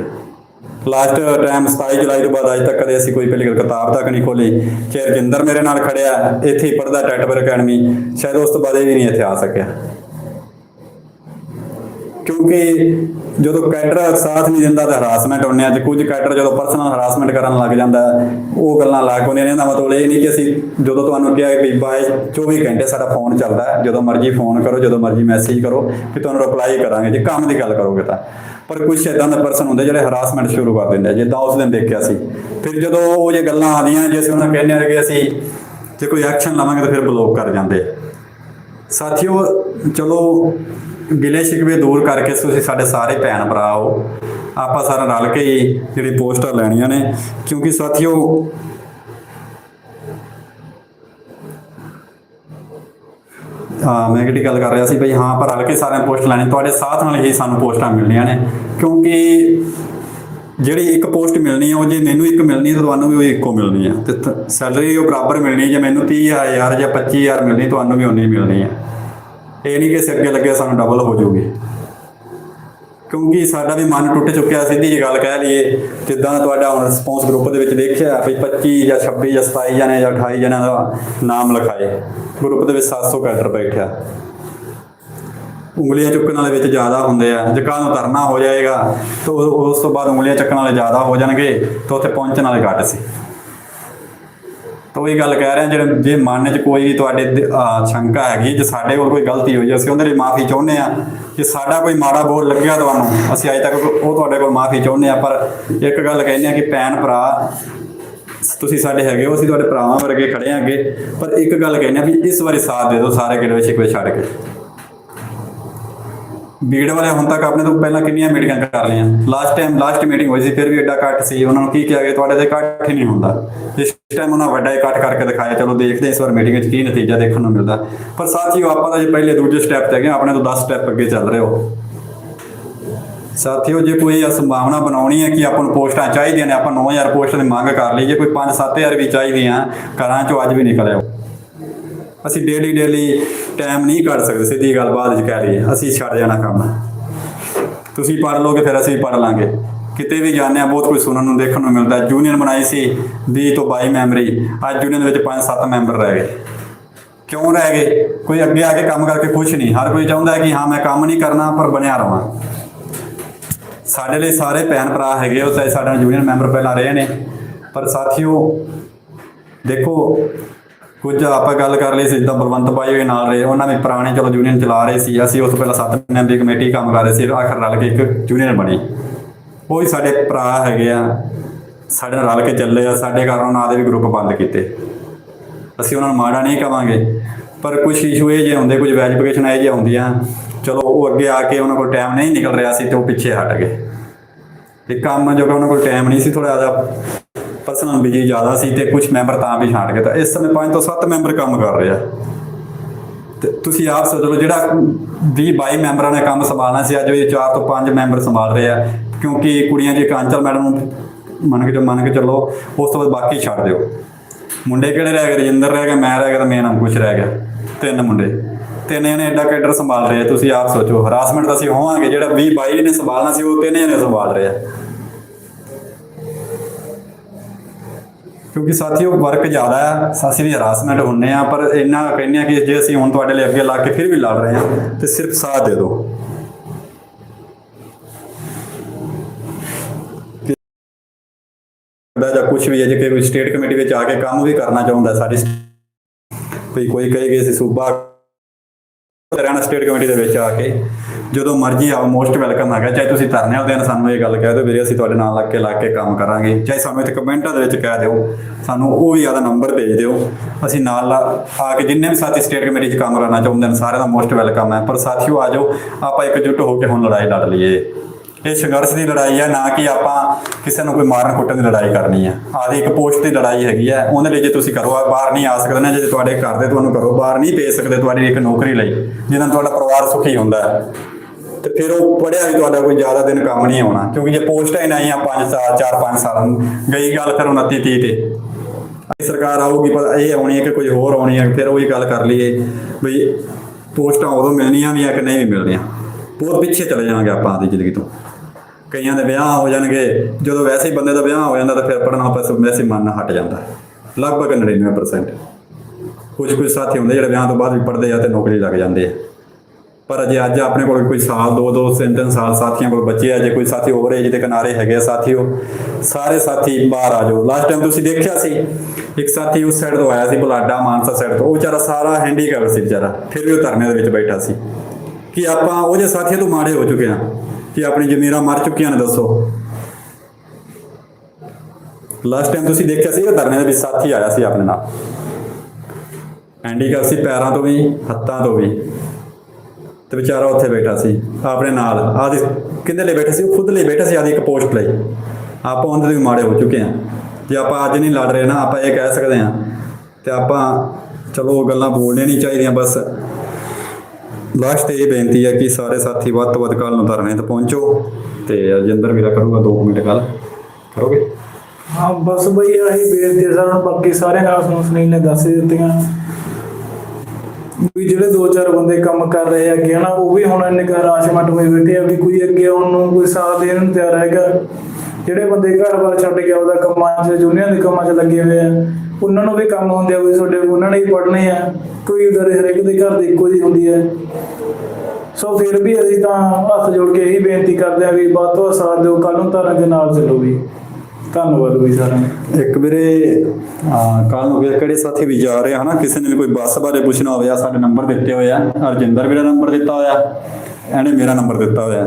ਲਾਸਟ ਟਾਈਮ 27 ਜੁਲਾਈ ਤੋਂ ਬਾਅਦ ਅੱਜ ਤੱਕ ਕਦੇ ਅਸੀਂ ਕੋਈ ਪਹਿਲੀ ਕਿਤਾਬ ਤੱਕ ਨਹੀਂ ਖੋਲੀ ਚਾਹੇ ਰਜਿੰਦਰ ਮੇਰੇ ਨਾਲ ਖੜਿਆ, ਇੱਥੇ ਹੀ ਪੜਦਾ ਟੈਟਵਰ ਅਕੈਡਮੀ ਸ਼ਾਇਦ ਉਸ ਤੋਂ ਬਾਅਦ ਇਹ ਵੀ ਨਹੀਂ ਇੱਥੇ ਆ ਸਕਿਆ। ਕਿਉਂਕਿ ਜਦੋਂ ਕੈਟਰ ਸਾਥ ਨਹੀਂ ਦਿੰਦਾ ਤਾਂ ਹਰਾਸਮੈਂਟ ਹੁੰਨੇ ਆ। ਤੇ ਕੁਝ ਕੈਟਰ ਜਦੋਂ ਪਰਸਨਲ ਹਰਾਸਮੈਂਟ ਕਰਨ ਲੱਗ ਜਾਂਦਾ, ਉਹ ਗੱਲਾਂ ਲਾ ਕੇ ਉਹਨੇ ਇਹਦਾ ਮਤਲਬ ਇਹ ਨਹੀਂ ਕਿ ਅਸੀਂ ਜਦੋਂ ਤੁਹਾਨੂੰ ਕਿਹਾ ਕਿ ਬਾਏ 24 ਘੰਟੇ ਸਾਡਾ ਫੋਨ ਚੱਲਦਾ ਜਦੋਂ ਮਰਜ਼ੀ ਫੋਨ ਕਰੋ, ਜਦੋਂ ਮਰਜ਼ੀ ਮੈਸੇਜ ਕਰੋ ਕਿ ਤੁਹਾਨੂੰ ਰਿਪਲਾਈ ਕਰਾਂਗੇ। ਜੇ ਕੰਮ ਦੀ ਗੱਲ ਕਰੋਗੇ ਤਾਂ। ਪਰ ਕੁਝ ਇਦਾਂ ਦੇ ਪਰਸਨ ਹੁੰਦੇ ਜਿਹੜੇ ਹਰਾਸਮੈਂਟ ਸ਼ੁਰੂ ਕਰ ਦਿੰਦੇ ਆ। ਜਿੱਦਾਂ ਉਸ ਦਿਨ ਦੇਖਿਆ ਸੀ। ਫਿਰ ਜਦੋਂ ਉਹ ਜੇ ਗੱਲਾਂ ਆਉਂਦੀਆਂ, ਜੇ ਅਸੀਂ ਉਹਨਾਂ ਕਹਿੰਦੇ ਆ ਕਿ ਅਸੀਂ ਜੇ ਕੋਈ ਐਕਸ਼ਨ ਲਵਾਂਗੇ ਤਾਂ ਫਿਰ ਬਲੌਕ ਕਰ ਜਾਂਦੇ ਸਾਥੀਓ, ਚਲੋ ਗਿਲੇ ਸ਼ਿਕਵੇ ਦੂਰ ਕਰਕੇ ਤੁਸੀਂ ਸਾਡੇ ਸਾਰੇ ਭੈਣ ਭਰਾ ਹੋ ਆਪਾਂ ਸਾਰਾ ਰਲ ਕੇ ਹੀ ਜਿਹੜੀ ਪੋਸਟਾਂ ਲੈਣੀਆਂ ਨੇ। ਕਿਉਂਕਿ ਸਾਥੀਓ, ਹਾਂ, ਮੈਂ ਕਿਹੜੀ ਗੱਲ ਕਰ ਰਿਹਾ ਸੀ ਬਈ, ਹਾਂ ਪਰ ਰਲ ਕੇ ਸਾਰਿਆਂ ਪੋਸਟ ਲੈਣੀ। ਤੁਹਾਡੇ ਸਾਥ ਨਾਲ ਹੀ ਸਾਨੂੰ ਪੋਸਟਾਂ ਮਿਲਣੀਆਂ ਨੇ। ਕਿਉਂਕਿ ਜਿਹੜੀ ਇੱਕ ਪੋਸਟ ਮਿਲਣੀ ਹੈ ਉਹ ਜੇ ਮੈਨੂੰ ਇੱਕ ਮਿਲਣੀ ਹੈ ਤੁਹਾਨੂੰ ਵੀ ਉਹ ਇੱਕੋ ਮਿਲਣੀ ਹੈ ਤੇ ਸੈਲਰੀ ਉਹ ਬਰਾਬਰ ਮਿਲਣੀ ਜੇ ਮੈਨੂੰ 30000 ਜਾਂ 25000 ਮਿਲਣੀ, ਤੁਹਾਨੂੰ ਵੀ ਉਨੀ ਮਿਲਣੀ ਹੈ ਇਹ ਨਹੀਂ ਕਿ ਅਸੀਂ ਅੱਗੇ ਲੱਗੇ ਸਾਨੂੰ ਡਬਲ ਹੋ ਜਾਊਗੀ। ਕਿਉਂਕਿ ਸਾਡਾ ਵੀ ਮਨ ਟੁੱਟ ਚੁੱਕਿਆ, ਸਿੱਧੀ ਜੀ ਗੱਲ ਕਹਿ ਲਈਏ, ਜਿੱਦਾਂ ਤੁਹਾਡਾ ਹੁਣ ਰਿਸਪੌਂਸ ਗਰੁੱਪ ਦੇ ਵਿੱਚ ਦੇਖਿਆ, ਵੀ 25 ਜਾਂ 26 ਜਾਂ 27 ਜਣੇ ਜਾਂ 28 ਜਣਿਆਂ ਦਾ ਨਾਮ ਲਿਖਾਏ। ਗਰੁੱਪ ਦੇ ਵਿੱਚ 700 ਕੈਡਰ ਬੈਠਿਆ। ਉਂਗਲੀਆਂ ਚੁੱਕਣ ਵਾਲੇ ਵਿੱਚ ਜ਼ਿਆਦਾ ਹੁੰਦੇ ਆ। ਜੇ ਕੱਲ੍ਹ ਨੂੰ ਧਰਨਾ ਹੋ ਜਾਏਗਾ, ਤਾਂ ਉਹ- ਉਸ ਤੋਂ ਬਾਅਦ ਉਂਗਲੀਆਂ ਚੱਕਣ ਵਾਲੇ ਜ਼ਿਆਦਾ ਹੋ ਜਾਣਗੇ, ਤਾਂ ਉੱਥੇ ਪਹੁੰਚਣ ਵਾਲੇ ਘੱਟ ਸੀ। ਤਾਂ ਉਹੀ ਗੱਲ ਕਹਿ ਰਹੇ ਹਾਂ, ਜਿਹੜੇ ਜੇ ਮਨ 'ਚ ਕੋਈ ਤੁਹਾਡੇ ਸ਼ੰਕਾ ਹੈਗੀ, ਜੇ ਸਾਡੇ ਕੋਲ ਕੋਈ ਗਲਤੀ ਹੋਈ, ਅਸੀਂ ਉਹਦੇ ਲਈ ਮਾਫੀ ਚਾਹੁੰਦੇ ਆ ਜੇ ਸਾਡਾ ਕੋਈ ਮਾੜਾ ਬੋਲ ਲੱਗਿਆ ਤੁਹਾਨੂੰ, ਅਸੀਂ ਅਜੇ ਤੱਕ ਉਹ ਤੁਹਾਡੇ ਕੋਲ ਮਾਫੀ ਚਾਹੁੰਦੇ ਆ ਪਰ ਇੱਕ ਗੱਲ ਕਹਿੰਦੇ ਆ ਕਿ ਭੈਣ ਭਰਾ, ਤੁਸੀਂ ਸਾਡੇ ਹੈਗੇ ਹੋ, ਅਸੀਂ ਤੁਹਾਡੇ ਭਰਾਵਾਂ ਵਰਗੇ ਖੜੇ ਆ ਪਰ ਇੱਕ ਗੱਲ ਕਹਿੰਦੇ ਆ ਵੀ ਇਸ ਵਾਰੀ ਸਾਥ ਦੇ ਦਿਓ, ਸਾਰੇ ਗਿਲਵੇ ਸ਼ਿਕਵੇ ਛੱਡ ਕੇ। ਬੀੜ ਵਾਲੇ ਹੁਣ ਤੱਕ ਆਪਣੇ ਤੋਂ ਪਹਿਲਾਂ ਕਿੰਨੀਆਂ ਮੀਟਿੰਗਾਂ ਕਰ ਲਈਆਂ? ਲਾਸਟ ਟਾਈਮ ਲਾਸਟ ਮੀਟਿੰਗ ਹੋਈ ਸੀ, ਫਿਰ ਵੀ ਐਡਾ ਘੱਟ ਸੀ। ਉਹਨਾਂ ਨੂੰ ਕੀ ਕਿਹਾ ਗਿਆ? ਤੁਹਾਡੇ ਤੇ ਇਕੱਠ ਹੀ ਨਹੀਂ ਹੁੰਦਾ। ਇਸ ਟਾਈਮ ਉਹਨਾਂ ਵੱਡਾ ਇਕੱਠ ਕਰਕੇ ਦਿਖਾਇਆ। ਚਲੋ ਦੇਖਦੇ ਹਾਂ ਇਸ ਵਾਰ ਮੀਟਿੰਗ ਵਿੱਚ ਕੀ ਨਤੀਜਾ ਦੇਖਣ ਨੂੰ ਮਿਲਦਾ। ਪਰ ਸਾਥੀਓ, ਆਪਾਂ ਤਾਂ ਜੇ ਪਹਿਲੇ ਦੂਜੇ ਸਟੈਪ ਤੇ ਗਏ, ਆਪਣੇ ਤੋਂ 10 ਸਟੈਪ ਅੱਗੇ ਚੱਲ ਰਹੇ ਹੋ। ਸਾਥੀਓ, ਜੇ ਕੋਈ ਸੰਭਾਵਨਾ ਬਣਾਉਣੀ ਹੈ ਕਿ ਆਪਾਂ ਨੂੰ ਪੋਸਟਾਂ ਚਾਹੀਦੀਆਂ ਨੇ, ਆਪਾਂ 9000 ਪੋਸਟਾਂ ਦੀ ਮੰਗ ਕਰ ਲਈ। ਜੇ ਕੋਈ 5-7000 ਵੀ ਚਾਹੀਦੀਆਂ, ਘਰਾਂ ਚੋਂ ਅੱਜ ਵੀ ਨਿਕਲਿਆ ਆਓ। ਅਸੀਂ ਡੇਲੀ ਡੇਲੀ ਟਾਈਮ ਨਹੀਂ ਕੱਢ ਸਕਦੇ, ਸਿੱਧੀ ਗੱਲ ਬਾਅਦ ਵਿੱਚ ਕਹਿ ਲਈਏ ਅਸੀਂ ਛੱਡ ਜਾਣਾ ਕੰਮ। ਤੁਸੀਂ ਪੜ੍ਹ ਲੋਗੇ ਫਿਰ ਅਸੀਂ ਪੜ੍ਹ ਲਾਂਗੇ। ਕਿਤੇ ਵੀ ਜਾਂਦੇ ਆ ਬਹੁਤ ਕੁਝ ਸੁਣਨ ਨੂੰ, ਦੇਖਣ ਨੂੰ ਮਿਲਦਾ। ਯੂਨੀਅਨ ਬਣਾਈ ਸੀ 20 ਤੋਂ 22 ਮੈਂਬਰੀ। ਅੱਜ ਯੂਨੀਅਨ ਦੇ ਵਿੱਚ 5-7 ਮੈਂਬਰ ਰਹਿ ਗਏ। ਕਿਉਂ ਰਹਿ ਗਏ? ਕੋਈ ਅੱਗੇ ਆ ਕੇ ਕੰਮ ਕਰਕੇ ਖੁਸ਼ ਨਹੀਂ। ਹਰ ਕੋਈ ਚਾਹੁੰਦਾ ਹੈ ਕਿ ਹਾਂ, ਮੈਂ ਕੰਮ ਨਹੀਂ ਕਰਨਾ, ਪਰ ਬਣਿਆ ਰਵਾਂ। ਸਾਡੇ ਲਈ ਸਾਰੇ ਭੈਣ ਭਰਾ ਹੈਗੇ ਉਹ ਚਾਹੇ ਸਾਡਾ ਯੂਨੀਅਨ ਮੈਂਬਰ ਪਹਿਲਾਂ ਰਹੇ ਨੇ। ਪਰ ਸਾਥੀਓ, ਦੇਖੋ ਕੁਝ ਆਪਾਂ ਗੱਲ ਕਰ ਲਈ ਸੀ, ਜਿੱਦਾਂ ਬਲਵੰਤ ਬਾਈ ਹੋਏ ਨਾਲ ਰਹੇ, ਉਹਨਾਂ ਨੇ ਪੁਰਾਣੇ ਚਲੋ ਯੂਨੀਅਨ ਚਲਾ ਰਹੇ ਸੀ, ਅਸੀਂ ਉਸ ਤੋਂ ਪਹਿਲਾਂ ਸੱਤ ਮਹੀਨਿਆਂ ਦੀ ਕਮੇਟੀ ਕੰਮ ਕਰ ਰਹੇ ਸੀ, ਆਖਰ ਰਲ ਕੇ ਇੱਕ ਯੂਨੀਅਨ ਬਣੀ। ਉਹ ਵੀ ਸਾਡੇ ਭਰਾ ਹੈਗੇ ਆ, ਸਾਡੇ ਨਾਲ ਰਲ ਕੇ ਚੱਲੇ ਆ, ਸਾਡੇ ਕਾਰਨ ਉਹਨਾਂ ਦੇ ਵੀ ਗਰੁੱਪ ਬੰਦ ਕੀਤੇ। ਅਸੀਂ ਉਹਨਾਂ ਨੂੰ ਮਾੜਾ ਨਹੀਂ ਕਵਾਂਗੇ, ਪਰ ਕੁਝ ਇਸ਼ੂ ਇਹ ਜਿਹੇ ਹੁੰਦੇ, ਕੁਝ ਵੈਰੀਫਿਕੇਸ਼ਨ ਇਹ ਜਿਹੇ ਹੁੰਦੀਆਂ, ਚਲੋ ਉਹ ਅੱਗੇ ਆ ਕੇ ਉਹਨਾਂ ਕੋਲ ਟਾਈਮ ਨਹੀਂ ਨਿਕਲ ਰਿਹਾ ਸੀ ਤੇ ਉਹ ਪਿੱਛੇ ਹਟ ਗਏ। ਇਹ ਕੰਮ ਜੋ ਕਿ ਉਹਨਾਂ ਕੋਲ ਟਾਈਮ ਨਹੀਂ ਸੀ ਥੋੜਾ ਜ਼ਿਆਦਾ ਪਰਸਨਲ ਬਿਜ਼ੀ ਜ਼ਿਆਦਾ ਸੀ ਤੇ ਕੁਝ ਮੈਂਬਰ ਤਾਂ ਵੀ ਛਾਂਟ ਗਏ। ਤਾਂ ਇਸ ਸਮੇਂ 5 ਤੋਂ 7 ਮੈਂਬਰ ਕੰਮ ਕਰ ਰਹੇ ਆ। ਤੇ ਤੁਸੀਂ ਆਪ ਸੋਚ ਲਓ ਜਿਹੜਾ 20 22 ਮੈਂਬਰਾਂ ਨੇ ਕੰਮ ਸੰਭਾਲਣਾ ਸੀ, ਅੱਜ ਇਹ 4 ਤੋਂ 5 ਮੈਂਬਰ ਸੰਭਾਲ ਰਹੇ ਆ। ਕਿਉਂਕਿ ਕੁੜੀਆਂ ਦੀ ਕਾਂਚਲ ਮੈਡਮ ਨੂੰ ਮੰਨ ਕੇ ਮੰਨ ਕੇ ਚੱਲੋ, ਉਸ ਤੋਂ ਬਾਅਦ ਬਾਕੀ ਛੱਡ ਦਿਓ। ਮੁੰਡੇ ਕਿਹੜੇ ਰਹਿ ਗਏ? ਰਜਿੰਦਰ ਰਹਿ ਗਿਆ, ਮੈਂ ਰਹਿ ਗਿਆ ਤੇ ਮੇਰਾ ਨਾਮ ਕੁਛ ਰਹਿ ਗਿਆ। ਤਿੰਨ ਮੁੰਡੇ। ਤਿੰਨ ਜਣੇ ਐਡਾ ਕੈਡਰ ਸੰਭਾਲ ਰਹੇ ਆ, ਤੁਸੀਂ ਆਪ ਸੋਚੋ। ਹਰਾਸਮੈਂਟ ਤਾਂ ਅਸੀਂ ਹੋਵਾਂਗੇ, ਜਿਹੜਾ 20 22 ਨੇ ਸੰਭਾਲਣਾ ਸੀ, ਉਹ ਤਿੰਨ ਜਣੇ ਸੰਭਾਲ ਰਹੇ ਆ। ਕਿਉਂਕਿ ਸਾਥੀਓ ਵਰਕ ਜ਼ਿਆਦਾ ਹੈ, ਅਸੀਂ ਵੀ ਹਰਾਸਮੈਂਟ ਹੁੰਨੇ ਆ ਪਰ ਇੰਨਾ ਕਹਿੰਦੇ ਆ ਕਿ ਜੇ ਅਸੀਂ ਹੁਣ ਤੁਹਾਡੇ ਲਈ ਅੱਗੇ ਲਾ ਕੇ ਫਿਰ ਵੀ ਲੜ ਰਹੇ ਆ ਤੇ ਸਿਰਫ ਸਾਥ ਦੇ ਦਿਓ। ਦਾ ਜਾਂ ਕੁਝ ਵੀ ਹੈ, ਜੇ ਕੋਈ ਸਟੇਟ ਕਮੇਟੀ ਵਿੱਚ ਆ ਕੇ ਕੰਮ ਵੀ ਕਰਨਾ ਚਾਹੁੰਦਾ ਸਾਡੀ ਕੋਈ ਕੋਈ ਕਹੇਗੇ ਅਸੀਂ ਸੂਬਾ ਹਰਿਆਣਾ ਸਟੇਟ ਕਮੇਟੀ ਦੇ ਵਿੱਚ ਆ ਕੇ ਜਦੋਂ ਮਰਜ਼ੀ ਆਓ ਮੋਸਟ ਵੈਲਕਮ ਹੈਗਾ। ਚਾਹੇ ਤੁਸੀਂ ਧਰਨੇ ਵਾਲੇ ਦਿਨ ਸਾਨੂੰ ਇਹ ਗੱਲ ਕਹਿ ਦਿਓ ਵੀਰੇ, ਅਸੀਂ ਤੁਹਾਡੇ ਨਾਲ ਲੱਗ ਕੇ ਲੱਗ ਕੇ ਕੰਮ ਕਰਾਂਗੇ। ਚਾਹੇ ਸਾਨੂੰ ਇੱਥੇ ਕਮੈਂਟਾਂ ਦੇ ਵਿੱਚ ਕਹਿ ਦਿਓ, ਸਾਨੂੰ ਉਹ ਵੀ ਆਦਾ ਨੰਬਰ ਭੇਜ ਦਿਓ। ਅਸੀਂ ਨਾਲ ਆ ਕੇ ਜਿੰਨੇ ਵੀ ਸਾਥੀ ਸਟੇਟ ਕਮੇਟੀ 'ਚ ਕੰਮ ਕਰਨਾ ਚਾਹੁੰਦੇ ਨੇ, ਸਾਰਿਆਂ ਦਾ ਮੋਸਟ ਵੈਲਕਮ ਹੈ। ਪਰ ਸਾਥੀਓ ਆ ਜਾਓ, ਆਪਾਂ ਇਕਜੁੱਟ ਹੋ ਕੇ ਹੁਣ ਲੜਾਈ ਲੜ ਲਈਏ। ਇਹ ਸੰਘਰਸ਼ ਦੀ ਲੜਾਈ ਹੈ ਨਾ ਕਿ ਆਪਾਂ ਕਿਸੇ ਨੂੰ ਕੋਈ ਮਾਰਨ ਕੁੱਟਣ ਦੀ ਲੜਾਈ ਕਰਨੀ ਹੈ ਆਦੀ ਇੱਕ ਪੋਸਟ ਦੀ ਲੜਾਈ ਹੈਗੀ ਹੈ ਉਹਦੇ ਲਈ ਜੇ ਤੁਸੀਂ ਕਰੋ ਬਾਹਰ ਨਹੀਂ ਆ ਸਕਦੇ ਨਾ, ਜੇ ਤੁਹਾਡੇ ਘਰ ਦੇ ਤੁਹਾਨੂੰ ਘਰੋਂ ਬਾਹਰ ਨਹੀਂ ਭੇਜ ਸਕਦੇ ਤੁਹਾਡੀ ਇੱਕ ਨੌਕਰੀ ਲਈ ਜਿਹਨਾਂ ਨਾਲ ਤੁਹਾਡਾ ਪਰਿਵਾਰ ਸੁਖੀ ਹੁੰਦਾ ਹੈ। ਤੇ ਫਿਰ ਉਹ ਪੜਿਆ ਵੀ ਤੁਹਾਡਾ ਕੋਈ ਜ਼ਿਆਦਾ ਦਿਨ ਕੰਮ ਨਹੀਂ ਆਉਣਾ, ਕਿਉਂਕਿ ਜੇ ਪੋਸਟਾਂ ਹੀ ਨਹੀਂ ਆ 5 ਸਾਲ 4-5 ਸਾਲ ਗਈ ਗੱਲ ਫਿਰ 29 30 ਤੇ। ਇਹ ਸਰਕਾਰ ਆਊਗੀ, ਪਰ ਇਹ ਆਉਣੀ ਹੈ ਕਿ ਕੋਈ ਹੋਰ ਆਉਣੀ ਹੈ, ਫਿਰ ਉਹੀ ਗੱਲ ਕਰ ਲਈਏ ਬਈ ਪੋਸਟਾਂ ਉਦੋਂ ਮਿਲਣੀਆਂ ਵੀ ਆ ਕਿ ਨਹੀਂ ਵੀ ਮਿਲਣੀਆਂ। ਬਹੁਤ ਪਿੱਛੇ ਚਲੇ ਜਾਵਾਂਗੇ ਆਪਾਂ ਆਪਦੀ ਜ਼ਿੰਦਗੀ ਤੋਂ। ਕਈਆਂ ਦੇ ਵਿਆਹ ਹੋ ਜਾਣਗੇ, ਜਦੋਂ ਵੈਸੇ ਹੀ ਬੰਦੇ ਦਾ ਵਿਆਹ ਹੋ ਜਾਂਦਾ ਤਾਂ ਫਿਰ ਪੜਨਾ ਆਪਸ ਵੈਸੇ ਮਨ ਹਟ ਜਾਂਦਾ। ਲਗਭਗ 99% ਕੁਝ ਕੁਝ ਸਾਥੀ ਹੁੰਦੇ ਜਿਹੜੇ ਵਿਆਹ ਤੋਂ ਬਾਅਦ ਵੀ ਪੜਦੇ ਆ ਤੇ ਨੌਕਰੀ ਲੱਗ ਜਾਂਦੇ ਆ। ਪਰ ਅਜੇ ਅੱਜ ਆਪਣੇ ਕੋਲ ਕੋਈ ਸਾਲ, ਦੋ ਦੋ, ਤਿੰਨ ਤਿੰਨ ਸਾਲ ਸਾਥੀਆਂ ਕੋਲ ਬੱਚੇ ਆ, ਜੇ ਕੋਈ ਸਾਥੀ ਓਵਰ ਏਜ ਦੇ ਕਿਨਾਰੇ ਹੈਗੇ ਆ ਸਾਥੀਓ, ਸਾਰੇ ਸਾਥੀ ਬਾਹਰ ਆ ਜਾਓ। ਲਾਸਟ ਟਾਈਮ ਤੁਸੀਂ ਦੇਖਿਆ ਸੀ, ਇੱਕ ਸਾਥੀ ਉਸ ਸਾਈਡ ਤੋਂ ਆਇਆ ਸੀ, ਬੁਲਾਡਾ ਮਾਨਸਾ ਸਾਈਡ ਤੋਂ। ਉਹ ਵਿਚਾਰਾ ਸਾਰਾ ਹੈਂਡੀਕੈਪ ਸੀ ਵਿਚਾਰਾ, ਫਿਰ ਵੀ ਉਹ ਧਰਨੇ ਦੇ ਵਿੱਚ ਬੈਠਾ ਸੀ। ਕਿ ਆਪਾਂ ਉਹਦੇ ਸਾਥੀਆਂ ਤੋਂ ਮਾੜੇ ਹੋ ਚੁੱਕੇ ਆ। ਕਿ ਆਪਣੀ ਜ਼ਮੀਰਾਂ ਮਰ ਚੁੱਕੀਆਂ ਨੇ, ਦੱਸੋ। ਲਾਸਟ ਟਾਈਮ ਤੁਸੀਂ ਦੇਖਿਆ ਸੀ ਉਹ ਧਰਨੇ ਦੇ ਵਿੱਚ ਸਾਥੀ ਆਇਆ ਸੀ ਆਪਣੇ ਨਾਲ। ਹੈਂਡੀਕੈਪ ਸੀ ਪੈਰਾਂ ਤੋਂ ਵੀ, ਹੱਥਾਂ ਤੋਂ ਵੀ। ਤੇ ਵਿਚਾਰਾ ਉੱਥੇ ਬੈਠਾ ਸੀ, ਆਪਣੇ ਨਾਲ। ਆਦੀ ਕਿੰਦੇ ਲਈ ਬੈਠਾ ਸੀ? ਉਹ ਖੁਦ ਲਈ ਬੈਠਾ ਸੀ ਆਦੀ ਇੱਕ ਪੋਸਟ ਲਈ ਆਪਾਂ ਉਹਦੇ ਤੋਂ ਵੀ ਮਾੜੇ ਹੋ ਚੁੱਕੇ ਹਾਂ। ਜੇ ਆਪਾਂ ਅੱਜ ਨਹੀਂ ਲੜ ਰਹੇ ਨਾ, ਆਪਾਂ ਇਹ ਕਹਿ ਸਕਦੇ ਹਾਂ। ਤੇ ਆਪਾਂ, ਚਲੋ, ਉਹ ਗੱਲਾਂ ਬੋਲਣੀਆਂ ਨਹੀਂ ਚਾਹੀਦੀਆਂ, ਬਸ। ਲਾਸਟ ਇਹ ਬੇਨਤੀ ਹੈ ਕਿ ਸਾਰੇ ਸਾਥੀ ਵੱਧ ਤੋਂ ਵੱਧ ਕੱਲ ਨੂੰ ਧਰਨੇ ਤੇ ਪਹੁੰਚੋ ਤੇ ਅਜਿੰਦਰ ਵੀਰਾ ਕਰੂਗਾ 2 ਮਿੰਟ ਗੱਲ। ਕਰੋਗੇ? ਹਾਂ, ਬਸ ਬਈ ਆਹੀ ਬੇਨਤੀ ਸਰ ਬਾਕੀ ਸਾਰੇ ਨਾਲ ਸਾਨੂੰ ਸੁਨੀਲ ਨੇ ਦੱਸ ਦਿੱਤੀਆਂ। ਵੀ ਜਿਹੜੇ ਦੋ ਚਾਰ ਬੰਦੇ ਕੰਮ ਕਰ ਰਹੇ ਹੈਗੇ ਆ ਨਾ, ਉਹ ਵੀ ਹੁਣ ਇੰਨੇ ਘਰ ਹੋਏ ਬੈਠੇ ਆ ਵੀ ਕੋਈ ਅੱਗੇ ਆਉਣ ਨੂੰ ਕੋਈ ਸਾਥ ਦੇਣ ਨੂੰ ਤਿਆਰ ਹੈਗਾ। ਜਿਹੜੇ ਬੰਦੇ ਘਰ ਬਾਰ ਛੱਡ ਕੇ ਉਹਦਾ ਕੰਮਾਂ 'ਚ ਜੁਨੀਅਰ ਦੇ ਕੰਮਾਂ 'ਚ ਲੱਗੇ ਹੋਏ ਆ ਉਹਨਾਂ ਨੂੰ ਵੀ ਕੰਮ ਹੁੰਦੇ ਆ, ਵੀ ਤੁਹਾਡੇ ਉਹਨਾਂ ਨੇ ਹੀ ਪੜ੍ਹਨੇ ਆ, ਕੋਈ ਉਧਰ ਹਰੇਕ ਦੇ ਘਰ ਦੀ ਇੱਕੋ ਜਿਹੀ ਹੁੰਦੀ ਹੈ। ਸੋ ਫਿਰ ਵੀ ਅਸੀਂ ਤਾਂ ਹੱਥ ਜੋੜ ਕੇ ਇਹੀ ਬੇਨਤੀ ਕਰਦੇ ਆ ਵੀ ਵੱਧ ਤੋਂ ਸਾਥ ਦਿਓ ਕੱਲ ਨੂੰ ਧਰਨ ਦੇ ਨਾਲ ਚੱਲੋ ਵੀ। ਧੰਨਵਾਦ ਵੀ ਸਾਰਿਆਂ ਦਾ। ਇੱਕ ਵੀਰੇ ਕੱਲ ਨੂੰ ਵੀ ਕਿਹੜੇ ਸਾਥੀ ਵੀ ਜਾ ਰਹੇ ਹਨਾ? ਕਿਸੇ ਨੇ ਵੀ ਕੋਈ ਬੱਸ ਬਾਰੇ ਪੁੱਛਣਾ ਹੋਵੇ ਆ, ਸਾਡੇ ਨੰਬਰ ਦਿੱਤੇ ਹੋਏ ਆ। ਅਰਜਿੰਦਰ ਵੀਰਾ ਨੰਬਰ ਦਿੱਤਾ ਹੋਇਆ, ਇਹਨੇ ਮੇਰਾ ਨੰਬਰ ਦਿੱਤਾ ਹੋਇਆ।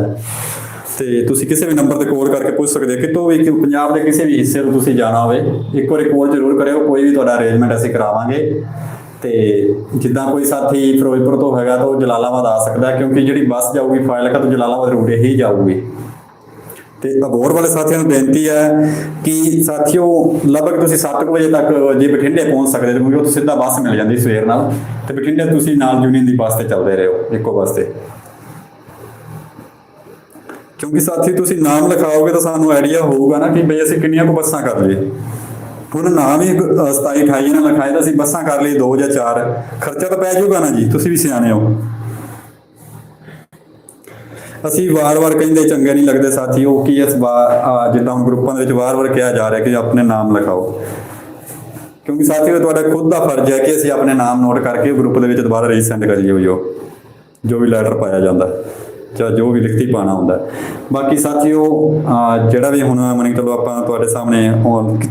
ਤੇ ਤੁਸੀਂ ਕਿਸੇ ਵੀ ਨੰਬਰ ਤੇ ਕਾਲ ਕਰਕੇ ਪੁੱਛ ਸਕਦੇ ਹੋ ਕਿਤੋਂ ਵੀ ਕਿ ਪੰਜਾਬ ਦੇ ਕਿਸੇ ਵੀ ਹਿੱਸੇ ਨੂੰ ਤੁਸੀਂ ਜਾਣਾ ਹੋਵੇ, ਇੱਕ ਵਾਰੀ ਕਾਲ ਜ਼ਰੂਰ ਕਰਿਓ, ਕੋਈ ਵੀ ਤੁਹਾਡਾ ਅਰੇਂਜਮੈਂਟ ਅਸੀਂ ਕਰਾਵਾਂਗੇ। ਤੇ ਜਿੱਦਾਂ ਕੋਈ ਸਾਥੀ ਫਿਰੋਜ਼ਪੁਰ ਤੋਂ ਹੈਗਾ ਤਾਂ ਉਹ ਜਲਾਲਾਬਾਦ ਆ ਸਕਦਾ, ਕਿਉਂਕਿ ਜਿਹੜੀ ਬੱਸ ਜਾਊਗੀ ਫਾਜ਼ਿਲਕਾ ਤੋਂ ਜਲਾਲਾਬਾਦ ਰੂਟ ਹੀ ਜਾਊਗੀ। ਤੇ ਅਬੋਰ ਵਾਲੇ ਸਾਥੀਆਂ ਨੂੰ ਬੇਨਤੀ ਹੈ ਕਿ ਸਾਥੀਓ, ਲਗਭਗ ਤੁਸੀਂ 7 ਵਜੇ ਤੱਕ ਜੇ ਬਠਿੰਡੇ ਪਹੁੰਚ ਸਕਦੇ ਹੋ, ਕਿਉਂਕਿ ਉੱਥੇ ਸਿੱਧਾ ਬੱਸ ਮਿਲ ਜਾਂਦੀ ਸਵੇਰ ਨਾਲ। ਤੇ ਬਠਿੰਡੇ ਤੁਸੀਂ ਨਾਲ ਯੂਨੀਅਨ ਦੀ ਬੱਸ ਤੇ ਚੱਲਦੇ ਰਹੋ, ਇੱਕੋ ਬੱਸ ਤੇ। ਕਿਉਂਕਿ ਸਾਥੀ ਤੁਸੀਂ ਨਾਮ ਲਿਖਾਓਗੇ ਤਾਂ ਸਾਨੂੰ ਆਈਡੀਆ ਹੋਊਗਾ ਨਾ ਕਿ ਬਈ ਅਸੀਂ ਕਿੰਨੀਆਂ ਕੁ ਬੱਸਾਂ ਕਰ ਲਈਏ। ਹੁਣ ਨਾਮ ਹੀ 27 28 ਨਾਲ ਲਿਖਾਏ ਤਾਂ ਅਸੀਂ ਬੱਸਾਂ ਕਰ ਲਈ 2 ਜਾਂ 4 ਖਰਚਾ ਤਾਂ ਪੈ ਜਾਊਗਾ ਨਾ ਜੀ, ਤੁਸੀਂ ਵੀ ਸਿਆਣੇ ਹੋ। ਅਸੀਂ ਵਾਰ-ਵਾਰ ਕਹਿੰਦੇ, ਚੰਗੇ ਨਹੀਂ ਲੱਗਦੇ ਸਾਥੀ, ਉਹ ਕੀ ਇਸ ਵਾਰ ਜਿੱਦਾਂ ਹੁਣ ਗਰੁੱਪਾਂ ਦੇ ਵਿੱਚ ਵਾਰ-ਵਾਰ ਕਿਹਾ ਜਾ ਰਿਹਾ ਕਿ ਆਪਣੇ ਨਾਮ ਲਿਖਾਓ। ਕਿਉਂਕਿ ਸਾਥੀਓ ਤੁਹਾਡਾ ਖੁਦ ਦਾ ਫਰਜ਼ ਹੈ ਕਿ ਅਸੀਂ ਆਪਣੇ ਨਾਮ ਨੋਟ ਕਰਕੇ ਗਰੁੱਪ ਦੇ ਵਿੱਚ ਦੁਬਾਰਾ ਰੀਸੈਂਡ ਕਰੀਏ ਉਹ ਜੋ ਵੀ ਲੈਟਰ ਪਾਇਆ ਜਾਂਦਾ। ਜਾਂ ਜੋ ਵੀ ਲਿਖਤੀ ਪਾਣਾ ਹੁੰਦਾ ਬਾਕੀ ਸਾਥੀਓ, ਅਹ, ਜਿਹੜਾ ਵੀ ਹੁਣ ਮੰਨ ਚਲੋ ਆਪਾਂ ਤੁਹਾਡੇ ਸਾਹਮਣੇ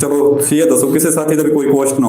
ਚਲੋ, ਤੁਸੀਂ ਇਹ ਦੱਸੋ, ਕਿਸੇ ਸਾਥੀ ਦਾ ਵੀ ਕੋਈ ਕੁਐਸਚਨ